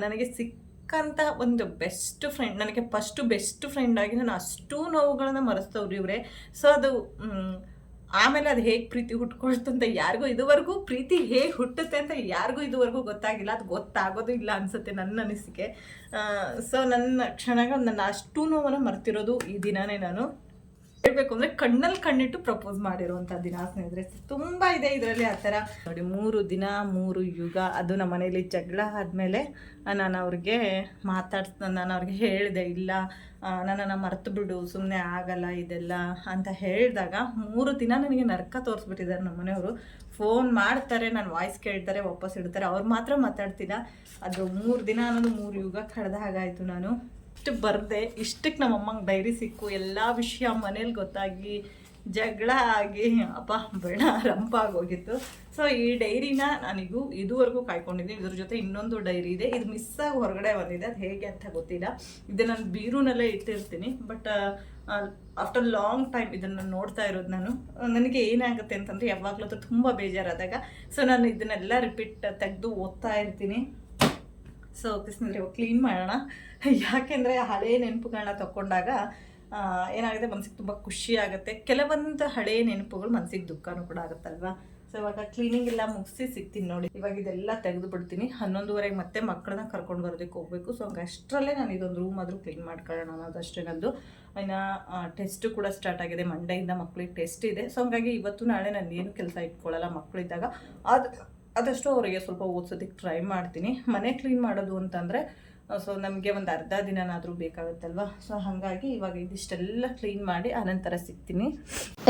ನನಗೆ ಸಿಕ್ಕಂಥ ಒಂದು ಬೆಸ್ಟ್ ಫ್ರೆಂಡ್ ನನಗೆ ಫಸ್ಟು ಬೆಸ್ಟ್ ಫ್ರೆಂಡ್ ಆಗಿ ನಾನು ಅಷ್ಟು ನೋವುಗಳನ್ನು ಮರೆಸ್ತವ್ರು ಇವರೇ. ಸೊ ಅದು ಆಮೇಲೆ ಅದು ಹೇಗೆ ಪ್ರೀತಿ ಹುಟ್ಕೊಳ್ತು ಅಂತ ಯಾರಿಗೂ ಇದುವರೆಗೂ, ಪ್ರೀತಿ ಹೇಗೆ ಹುಟ್ಟುತ್ತೆ ಅಂತ ಯಾರಿಗೂ ಇದುವರೆಗೂ ಗೊತ್ತಾಗಿಲ್ಲ. ಅದು ಗೊತ್ತಾಗೋದು ಇಲ್ಲ ಅನಿಸುತ್ತೆ ನನ್ನ ಅನಿಸಿಕೆ. ಸೊ ನನ್ನ ಕ್ಷಣಗಳು ನನ್ನ ಅಷ್ಟು ನೋವನ್ನು ಮರ್ತಿರೋದು ಈ ದಿನಾನೇ ನಾನು. ಹೇಳಬೇಕು ಅಂದರೆ ಕಣ್ಣಲ್ಲಿ ಕಣ್ಣಿಟ್ಟು ಪ್ರಪೋಸ್ ಮಾಡಿರುವಂಥ ದಿನ ಸ್ನೇಹಿತರೆ. ತುಂಬ ಇದೆ ಇದರಲ್ಲಿ ಆ ಥರ. ನೋಡಿ, ಮೂರು ದಿನ, ಮೂರು ಯುಗ, ಅದು ನಮ್ಮ ಮನೇಲಿ ಜಗಳ ಆದಮೇಲೆ ನಾನು ಅವ್ರಿಗೆ ಮಾತಾಡ್ಸ್, ನಾನು ಅವ್ರಿಗೆ ಹೇಳಿದೆ, ಇಲ್ಲ ನನ್ನನ್ನು ಮರ್ತು ಬಿಡು ಸುಮ್ಮನೆ ಆಗಲ್ಲ ಇದೆಲ್ಲ ಅಂತ ಹೇಳಿದಾಗ ಮೂರು ದಿನ ನನಗೆ ನರ್ಕ ತೋರಿಸ್ಬಿಟ್ಟಿದ್ದಾರೆ ನಮ್ಮ ಮನೆಯವರು. ಫೋನ್ ಮಾಡ್ತಾರೆ, ನಾನು ವಾಯ್ಸ್ ಕೇಳ್ತಾರೆ, ವಾಪಸ್ ಇಡ್ತಾರೆ. ಅವ್ರು ಮಾತ್ರ ಮಾತಾಡ್ತಿಲ್ಲ. ಅದು ಮೂರು ದಿನ ಅನ್ನೋದು ಮೂರು ಯುಗ ಕಳೆದ ಹಾಗಾಯಿತು ನಾನು. ಇಷ್ಟು ಬರದೆ ಇಷ್ಟಕ್ಕೆ ನಮ್ಮ ಅಮ್ಮಂಗೆ ಡೈರಿ ಸಿಕ್ಕು, ಎಲ್ಲ ವಿಷಯ ಮನೇಲಿ ಗೊತ್ತಾಗಿ ಜಗಳ ಆಗಿ ಅಪ್ಪ ಬೇಡ ರಂಪ ಆಗೋಗಿತ್ತು. ಸೊ ಈ ಡೈರಿನ ನಾನಿಗೂ ಇದುವರೆಗೂ ಕಾಯ್ಕೊಂಡಿದ್ದೀನಿ. ಇದ್ರ ಜೊತೆ ಇನ್ನೊಂದು ಡೈರಿ ಇದೆ. ಇದು ಮಿಸ್ ಆಗಿ ಹೊರಗಡೆ ಬಂದಿದೆ. ಅದು ಹೇಗೆ ಅಂತ ಗೊತ್ತಿಲ್ಲ. ಇದು ನಾನು ಬೀರೂನಲ್ಲೇ ಇಟ್ಟಿರ್ತೀನಿ. ಬಟ್ ಆಫ್ಟರ್ ಲಾಂಗ್ ಟೈಮ್ ಇದನ್ನು ನೋಡ್ತಾ ಇರೋದು ನಾನು. ನನಗೆ ಏನಾಗುತ್ತೆ ಅಂತಂದರೆ ಯಾವಾಗಲೂ ತುಂಬ ಬೇಜಾರಾದಾಗ. ಸೊ ನಾನು ಇದನ್ನೆಲ್ಲ ರಿಪೀಟ್ ತೆಗೆದು ಓದ್ತಾ ಇರ್ತೀನಿ. ಸೊ ಕೃಷ್ಣಂದ್ರೆ ಕ್ಲೀನ್ ಮಾಡೋಣ. ಯಾಕೆಂದರೆ ಹಳೆಯ ನೆನಪುಗಳನ್ನ ತಗೊಂಡಾಗ ಏನಾಗುತ್ತೆ ಮನಸ್ಸಿಗೆ ತುಂಬ ಖುಷಿ ಆಗುತ್ತೆ. ಕೆಲವೊಂದು ಹಳೆಯ ನೆನಪುಗಳು ಮನಸ್ಸಿಗೆ ದುಃಖನೂ ಕೂಡ ಆಗುತ್ತಲ್ವಾ? ಸೊ ಇವಾಗ ಕ್ಲೀನಿಂಗ್ ಎಲ್ಲ ಮುಗಿಸಿ ಸಿಗ್ತೀನಿ ನೋಡಿ. ಇವಾಗ ಇದೆಲ್ಲ ತೆಗೆದು ಬಿಡ್ತೀನಿ ಹನ್ನೊಂದುವರೆಗೆ ಮತ್ತೆ ಮಕ್ಕಳನ್ನ ಕರ್ಕೊಂಡು ಬರೋದಕ್ಕೆ ಹೋಗಬೇಕು. ಸೊ ಹಂಗೆ ಅಷ್ಟರಲ್ಲೇ ನಾನು ಇದೊಂದು ರೂಮ್ ಆದರೂ ಕ್ಲೀನ್ ಮಾಡ್ಕೊಳ್ಳೋಣ ಅನ್ನೋದಷ್ಟೇ ನಂದು. ಇನ್ನು ಟೆಸ್ಟ್ ಕೂಡ ಸ್ಟಾರ್ಟ್ ಆಗಿದೆ. ಮಂಡೆಯಿಂದ ಮಕ್ಕಳಿಗೆ ಟೆಸ್ಟ್ ಇದೆ. ಸೊ ಹಂಗಾಗಿ ಇವತ್ತು ನಾಳೆ ನಾನು ಏನು ಕೆಲಸ ಇಟ್ಕೊಳ್ಳಲ್ಲ ಮಕ್ಕಳಿದ್ದಾಗ ಅದು ಆದಷ್ಟು ಅವರಿಗೆ ಸ್ವಲ್ಪ ಓದಿಸೋದಕ್ಕೆ ಟ್ರೈ ಮಾಡ್ತೀನಿ. ಮನೆ ಕ್ಲೀನ್ ಮಾಡೋದು ಅಂತಂದರೆ ಸೊ ನಮಗೆ ಒಂದು ಅರ್ಧ ದಿನನಾದರೂ ಬೇಕಾಗುತ್ತಲ್ವ? ಸೊ ಹಾಗಾಗಿ ಇವಾಗ ಇದಿಷ್ಟೆಲ್ಲ ಕ್ಲೀನ್ ಮಾಡಿ ಆನಂತರ ಸಿಗ್ತೀನಿ.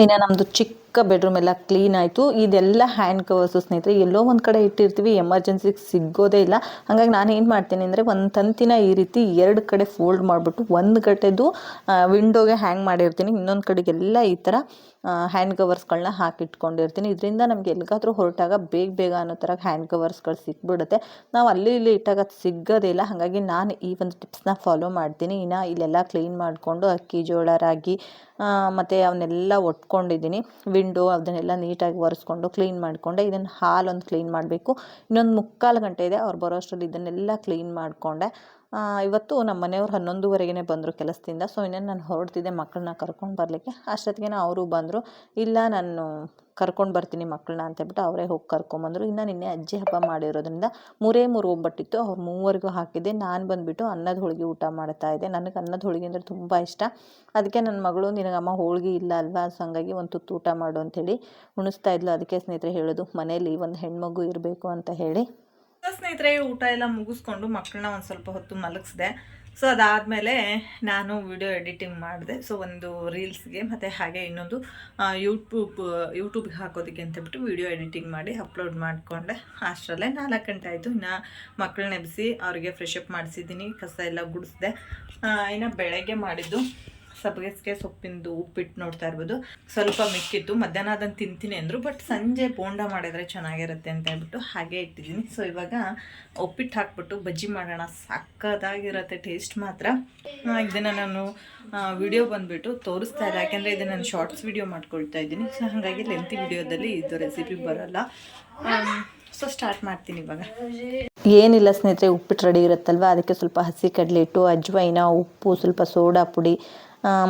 ಇನ್ನು ನಮ್ಮದು ಚಿಕ್ಕ ಬೆಡ್ರೂಮ್ ಎಲ್ಲ ಕ್ಲೀನ್ ಆಯಿತು. ಇದೆಲ್ಲ ಹ್ಯಾಂಡ್ ಕವರ್ಸು ಸ್ನೇಹಿತರೆ, ಎಲ್ಲೋ ಒಂದು ಕಡೆ ಇಟ್ಟಿರ್ತೀವಿ ಎಮರ್ಜೆನ್ಸಿಗೆ ಸಿಗೋದೇ ಇಲ್ಲ. ಹಾಗಾಗಿ ನಾನು ಏನು ಮಾಡ್ತೀನಿ ಅಂದರೆ, ಒಂದು ತಂತಿನ ಈ ರೀತಿ ಎರಡು ಕಡೆ ಫೋಲ್ಡ್ ಮಾಡಿಬಿಟ್ಟು ಒಂದು ಕಡೆದು ವಿಂಡೋಗೆ ಹ್ಯಾಂಗ್ ಮಾಡಿರ್ತೀನಿ. ಇನ್ನೊಂದು ಕಡೆಗೆಲ್ಲ ಈ ಥರ ಹ್ಯಾಂಡ್ ಕವರ್ಸ್ಗಳನ್ನ ಹಾಕಿಟ್ಕೊಂಡಿರ್ತೀನಿ. ಇದರಿಂದ ನಮಗೆ ಎಲ್ಲಿಗಾದರೂ ಹೊರಟಾಗ ಬೇಗ ಬೇಗ ಅನ್ನೋ ಥರ ಹ್ಯಾಂಡ್ ಕವರ್ಸ್ಗಳು ಸಿಕ್ಬಿಡುತ್ತೆ ನಾವು ಅಲ್ಲಿ ಇಲ್ಲಿ ಇಟ್ಟಾಗ ಅದು ಸಿಗೋದೇ ಇಲ್ಲ. ಹಾಗಾಗಿ ನಾನು ಈ ಒಂದು ಟಿಪ್ಸ್ನ ಫಾಲೋ ಮಾಡ್ತೀನಿ. ಇನ್ನು ಇಲ್ಲೆಲ್ಲ ಕ್ಲೀನ್ ಮಾಡಿಕೊಂಡು ಅಕ್ಕಿ ಜೋಳ, ರಾಗಿ ಮತ್ತು ಅವನ್ನೆಲ್ಲ ಒಟ್ಕೊಂಡಿದ್ದೀನಿ. ವಿಂಡೋ ಅದನ್ನೆಲ್ಲ ನೀಟಾಗಿ ಒರೆಸ್ಕೊಂಡು ಕ್ಲೀನ್ ಮಾಡಿಕೊಂಡೆ. ಇದನ್ನು ಹಾಲೊಂದು ಕ್ಲೀನ್ ಮಾಡಬೇಕು. ಇನ್ನೊಂದು ಮುಕ್ಕಾಲು ಗಂಟೆ ಇದೆ. ಅವ್ರು ಬರೋ ಅಷ್ಟರಲ್ಲಿ ಇದನ್ನೆಲ್ಲ ಕ್ಲೀನ್ ಮಾಡಿಕೊಂಡೆ. ಇವತ್ತು ನಮ್ಮ ಮನೆಯವ್ರು ಹನ್ನೊಂದುವರೆಗೇ ಬಂದರು ಕೆಲಸದಿಂದ. ಸೊ, ಇನ್ನೇನು ನಾನು ಹೊರಡ್ತಿದ್ದೆ ಮಕ್ಕಳನ್ನ ಕರ್ಕೊಂಡು ಬರಲಿಕ್ಕೆ. ಅಷ್ಟೊತ್ತಿಗೆ ಅವರು ಬಂದರು. ಇಲ್ಲ, ನಾನು ಕರ್ಕೊಂಡು ಬರ್ತೀನಿ ಮಕ್ಕಳನ್ನ ಅಂತೇಳ್ಬಿಟ್ಟು ಅವರೇ ಹೋಗಿ ಕರ್ಕೊಂಬಂದರು. ಇನ್ನು ನಿನ್ನೆ ಅಜ್ಜಿ ಹಬ್ಬ ಮಾಡಿರೋದ್ರಿಂದ ಮೂರೇ ಮೂರು ಒಬ್ಬಟ್ಟಿತ್ತು. ಅವ್ರು ಮೂವರೆಗೂ ಹಾಕಿದ್ದೆ. ನಾನು ಬಂದುಬಿಟ್ಟು ಅನ್ನದ ಹೋಳಿಗೆ ಊಟ ಮಾಡ್ತಾ ಇದ್ದೆ. ನನಗೆ ಅನ್ನದ ಹೋಳಿಗೆ ಅಂದರೆ ತುಂಬ ಇಷ್ಟ. ಅದಕ್ಕೆ ನನ್ನ ಮಗಳು, ನಿನಗಮ್ಮ ಹೋಳಿಗೆ ಇಲ್ಲ ಅಲ್ವಾ? ಸೊ ಹಂಗಾಗಿ ಒಂದು ತುತ್ತು ಊಟ ಮಾಡು ಅಂಥೇಳಿ ಉಣಿಸ್ತಾ ಇದ್ಲು. ಅದಕ್ಕೆ ಸ್ನೇಹಿತರೆ ಹೇಳೋದು, ಮನೇಲಿ ಒಂದು ಹೆಣ್ಮಗು ಇರಬೇಕು ಅಂತ ಹೇಳಿ. ಸ್ನೇಹಿತರೆ, ಊಟ ಎಲ್ಲ ಮುಗಿಸ್ಕೊಂಡು ಮಕ್ಕಳನ್ನ ಒಂದು ಸ್ವಲ್ಪ ಹೊತ್ತು ಮಲಗಿಸಿದೆ. ಸೊ ಅದಾದಮೇಲೆ ನಾನು ವಿಡಿಯೋ ಎಡಿಟಿಂಗ್ ಮಾಡಿದೆ. ಸೊ ಒಂದು ರೀಲ್ಸ್ಗೆ ಮತ್ತು ಹಾಗೆ ಇನ್ನೊಂದು ಯೂಟ್ಯೂಬ್ ಯೂಟ್ಯೂಬ್ಗೆ ಹಾಕೋದಕ್ಕೆ ಅಂತಬಿಟ್ಟು ವಿಡಿಯೋ ಎಡಿಟಿಂಗ್ ಮಾಡಿ ಅಪ್ಲೋಡ್ ಮಾಡಿಕೊಂಡೆ. ಅಷ್ಟರಲ್ಲೇ ನಾಲ್ಕು ಗಂಟೆ ಆಯಿತು. ಇನ್ನು ಮಕ್ಕಳನ್ನ ಎಬ್ಬಿಸಿ ಅವರಿಗೆ ಫ್ರೆಶ್ ಅಪ್ ಮಾಡಿಸಿದ್ದೀನಿ. ಕಸ ಎಲ್ಲ ಗುಡಿಸಿದೆ. ಇನ್ನು ಬೆಳಗ್ಗೆ ಮಾಡಿದ್ದು. ಸಬ್ಬಸಿಗೆ ಸೊಪ್ಪಿಂದು ಉಪ್ಪಿಟ್ಟು ನೋಡ್ತಾ ಇರ್ಬೋದು. ಸ್ವಲ್ಪ ಮಿಕ್ಕಿತ್ತು ಮಧ್ಯಾಹ್ನ ಅದನ್ನು ತಿಂತೀನಿ ಅಂದರು ಬಟ್ ಸಂಜೆ ಬೋಂಡ ಮಾಡಿದ್ರೆ ಚೆನ್ನಾಗಿರುತ್ತೆ ಅಂತ ಹೇಳ್ಬಿಟ್ಟು ಹಾಗೆ ಇಟ್ಟಿದ್ದೀನಿ. ಸೊ ಇವಾಗ ಉಪ್ಪಿಟ್ಟು ಹಾಕ್ಬಿಟ್ಟು ಬಜ್ಜಿ ಮಾಡೋಣ. ಸಕ್ಕದಾಗಿರುತ್ತೆ ಟೇಸ್ಟ್ ಮಾತ್ರ. ಇದನ್ನು ನಾನು ವಿಡಿಯೋ ಬಂದುಬಿಟ್ಟು ತೋರಿಸ್ತಾ ಇಲ್ಲ ಯಾಕೆಂದರೆ ಇದನ್ನು ನಾನು ಶಾರ್ಟ್ಸ್ ವಿಡಿಯೋ ಮಾಡ್ಕೊಳ್ತಾ ಇದ್ದೀನಿ. ಸೊ ಹಾಗಾಗಿ ಲೆಂತಿ ವಿಡಿಯೋದಲ್ಲಿ ಇದು ರೆಸಿಪಿ ಬರೋಲ್ಲ. ಸೊ ಸ್ಟಾರ್ಟ್ ಮಾಡ್ತೀನಿ ಇವಾಗ. ಏನಿಲ್ಲ ಸ್ನೇಹಿತರೆ, ಉಪ್ಪಿಟ್ಟು ರೆಡಿ ಇರುತ್ತಲ್ವ? ಅದಕ್ಕೆ ಸ್ವಲ್ಪ ಹಸಿ ಕಡಲೆ ಇಟ್ಟು ಅಜ್ವೈನ, ಉಪ್ಪು, ಸ್ವಲ್ಪ ಸೋಡಾ ಪುಡಿ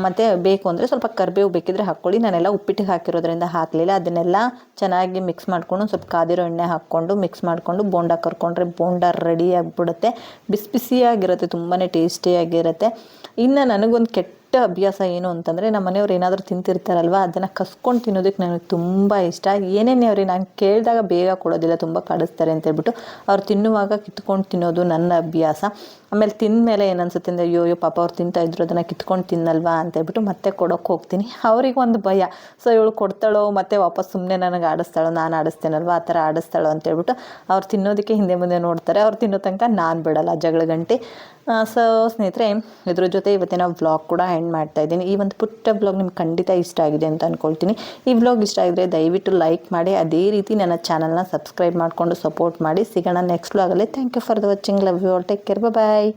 ಮತ್ತೆ ಬೇಕು ಅಂದರೆ ಸ್ವಲ್ಪ ಕರಿಬೇವು ಬೇಕಿದ್ರೆ ಹಾಕ್ಕೊಳ್ಳಿ. ನಾನೆಲ್ಲ ಉಪ್ಪಿಟ್ಟಿಗೆ ಹಾಕಿರೋದ್ರಿಂದ ಹಾಕಲಿಲ್ಲ. ಅದನ್ನೆಲ್ಲ ಚೆನ್ನಾಗಿ ಮಿಕ್ಸ್ ಮಾಡಿಕೊಂಡು ಸ್ವಲ್ಪ ಕಾದಿರೋ ಎಣ್ಣೆ ಹಾಕ್ಕೊಂಡು ಮಿಕ್ಸ್ ಮಾಡಿಕೊಂಡು ಬೋಂಡ ಕರ್ಕೊಂಡ್ರೆ ಬೋಂಡ ರೆಡಿ ಆಗಿಬಿಡುತ್ತೆ. ಬಿಸಿ ಬಿಸಿಯಾಗಿರುತ್ತೆ ತುಂಬಾ ಟೇಸ್ಟಿಯಾಗಿರುತ್ತೆ ಇನ್ನು ನನಗೊಂದು ಕೆಟ್ಟ ಅಭ್ಯಾಸ ಏನು ಅಂತಂದರೆ ನಮ್ಮ ಮನೆಯವ್ರು ಏನಾದರೂ ತಿಂತಿರ್ತಾರಲ್ವ, ಅದನ್ನು ಕಸ್ಕೊಂಡು ತಿನ್ನೋದಕ್ಕೆ ನನಗೆ ತುಂಬ ಇಷ್ಟ. ಏನೇನೇ ಅವ್ರಿಗೆ ನಾನು ಕೇಳಿದಾಗ ಬೇಗ ಕೊಡೋದಿಲ್ಲ, ತುಂಬ ಕಾಡಿಸ್ತಾರೆ ಅಂತ ಹೇಳ್ಬಿಟ್ಟು ಅವ್ರು ತಿನ್ನುವಾಗ ಕಿತ್ಕೊಂಡು ತಿನ್ನೋದು ನನ್ನ ಅಭ್ಯಾಸ. ಆಮೇಲೆ ತಿಂದಮೇಲೆ ಏನು ಏನನ್ಸುತ್ತೆ ಅಂದರೆ, ಅಯ್ಯೋ ಪಾಪ ಅವ್ರು ತಿಂತಾಯಿದ್ರು ಅದನ್ನು ಕಿತ್ಕೊಂಡು ತಿನ್ನಲ್ವಾ ಅಂತ ಹೇಳ್ಬಿಟ್ಟು ಮತ್ತೆ ಕೊಡೋಕೆ ಹೋಗ್ತೀನಿ. ಅವ್ರಿಗೆ ಒಂದು ಭಯ. ಸೊ, ಇವಳು ಕೊಡ್ತಾಳೋ, ಮತ್ತೆ ವಾಪಸ್ ಸುಮ್ಮನೆ ನನಗೆ ಆಡಿಸ್ತಾಳೋ, ನಾನು ಆಡಿಸ್ತೇನಲ್ವ, ಆ ಥರ ಆಡಿಸ್ತಾಳೋ ಅಂತ ಹೇಳ್ಬಿಟ್ಟು ಅವ್ರು ತಿನ್ನೋದಕ್ಕೆ ಹಿಂದೆ ಮುಂದೆ ನೋಡ್ತಾರೆ. ಅವ್ರು ತಿನ್ನೋ ತನಕ ನಾನು ಬಿಡಲ್ಲ, ಜಗಳ ಗಂಟೆ. ಸೊ ಸ್ನೇಹಿತರೆ, ಇದ್ರ ಜೊತೆ ಇವತ್ತಿನ ವ್ಲಾಗ್ ಕೂಡ ಎಂಡ್ ಮಾಡ್ತಾ ಇದ್ದೀನಿ. ಈ ಒಂದು ಪುಟ್ಟ ವ್ಲಾಗ್ ನಿಮ್ಗೆ ಖಂಡಿತ ಇಷ್ಟ ಆಗಿದೆ ಅಂತ ಅಂದ್ಕೊಳ್ತೀನಿ ಈ ವ್ಲಾಗ್ ಇಷ್ಟ ಆಗಿದ್ರೆ ದಯವಿಟ್ಟು ಲೈಕ್ ಮಾಡಿ, ಅದೇ ರೀತಿ ನನ್ನ ಚಾನಲ್ನ ಸಬ್ಸ್ಕ್ರೈಬ್ ಮಾಡಿಕೊಂಡು ಸಪೋರ್ಟ್ ಮಾಡಿ. ಸಿಗೋಣ ನೆಕ್ಸ್ಟ್ ವ್ಲಾಗಲ್ಲಿ thank you for the watching love you all take care bye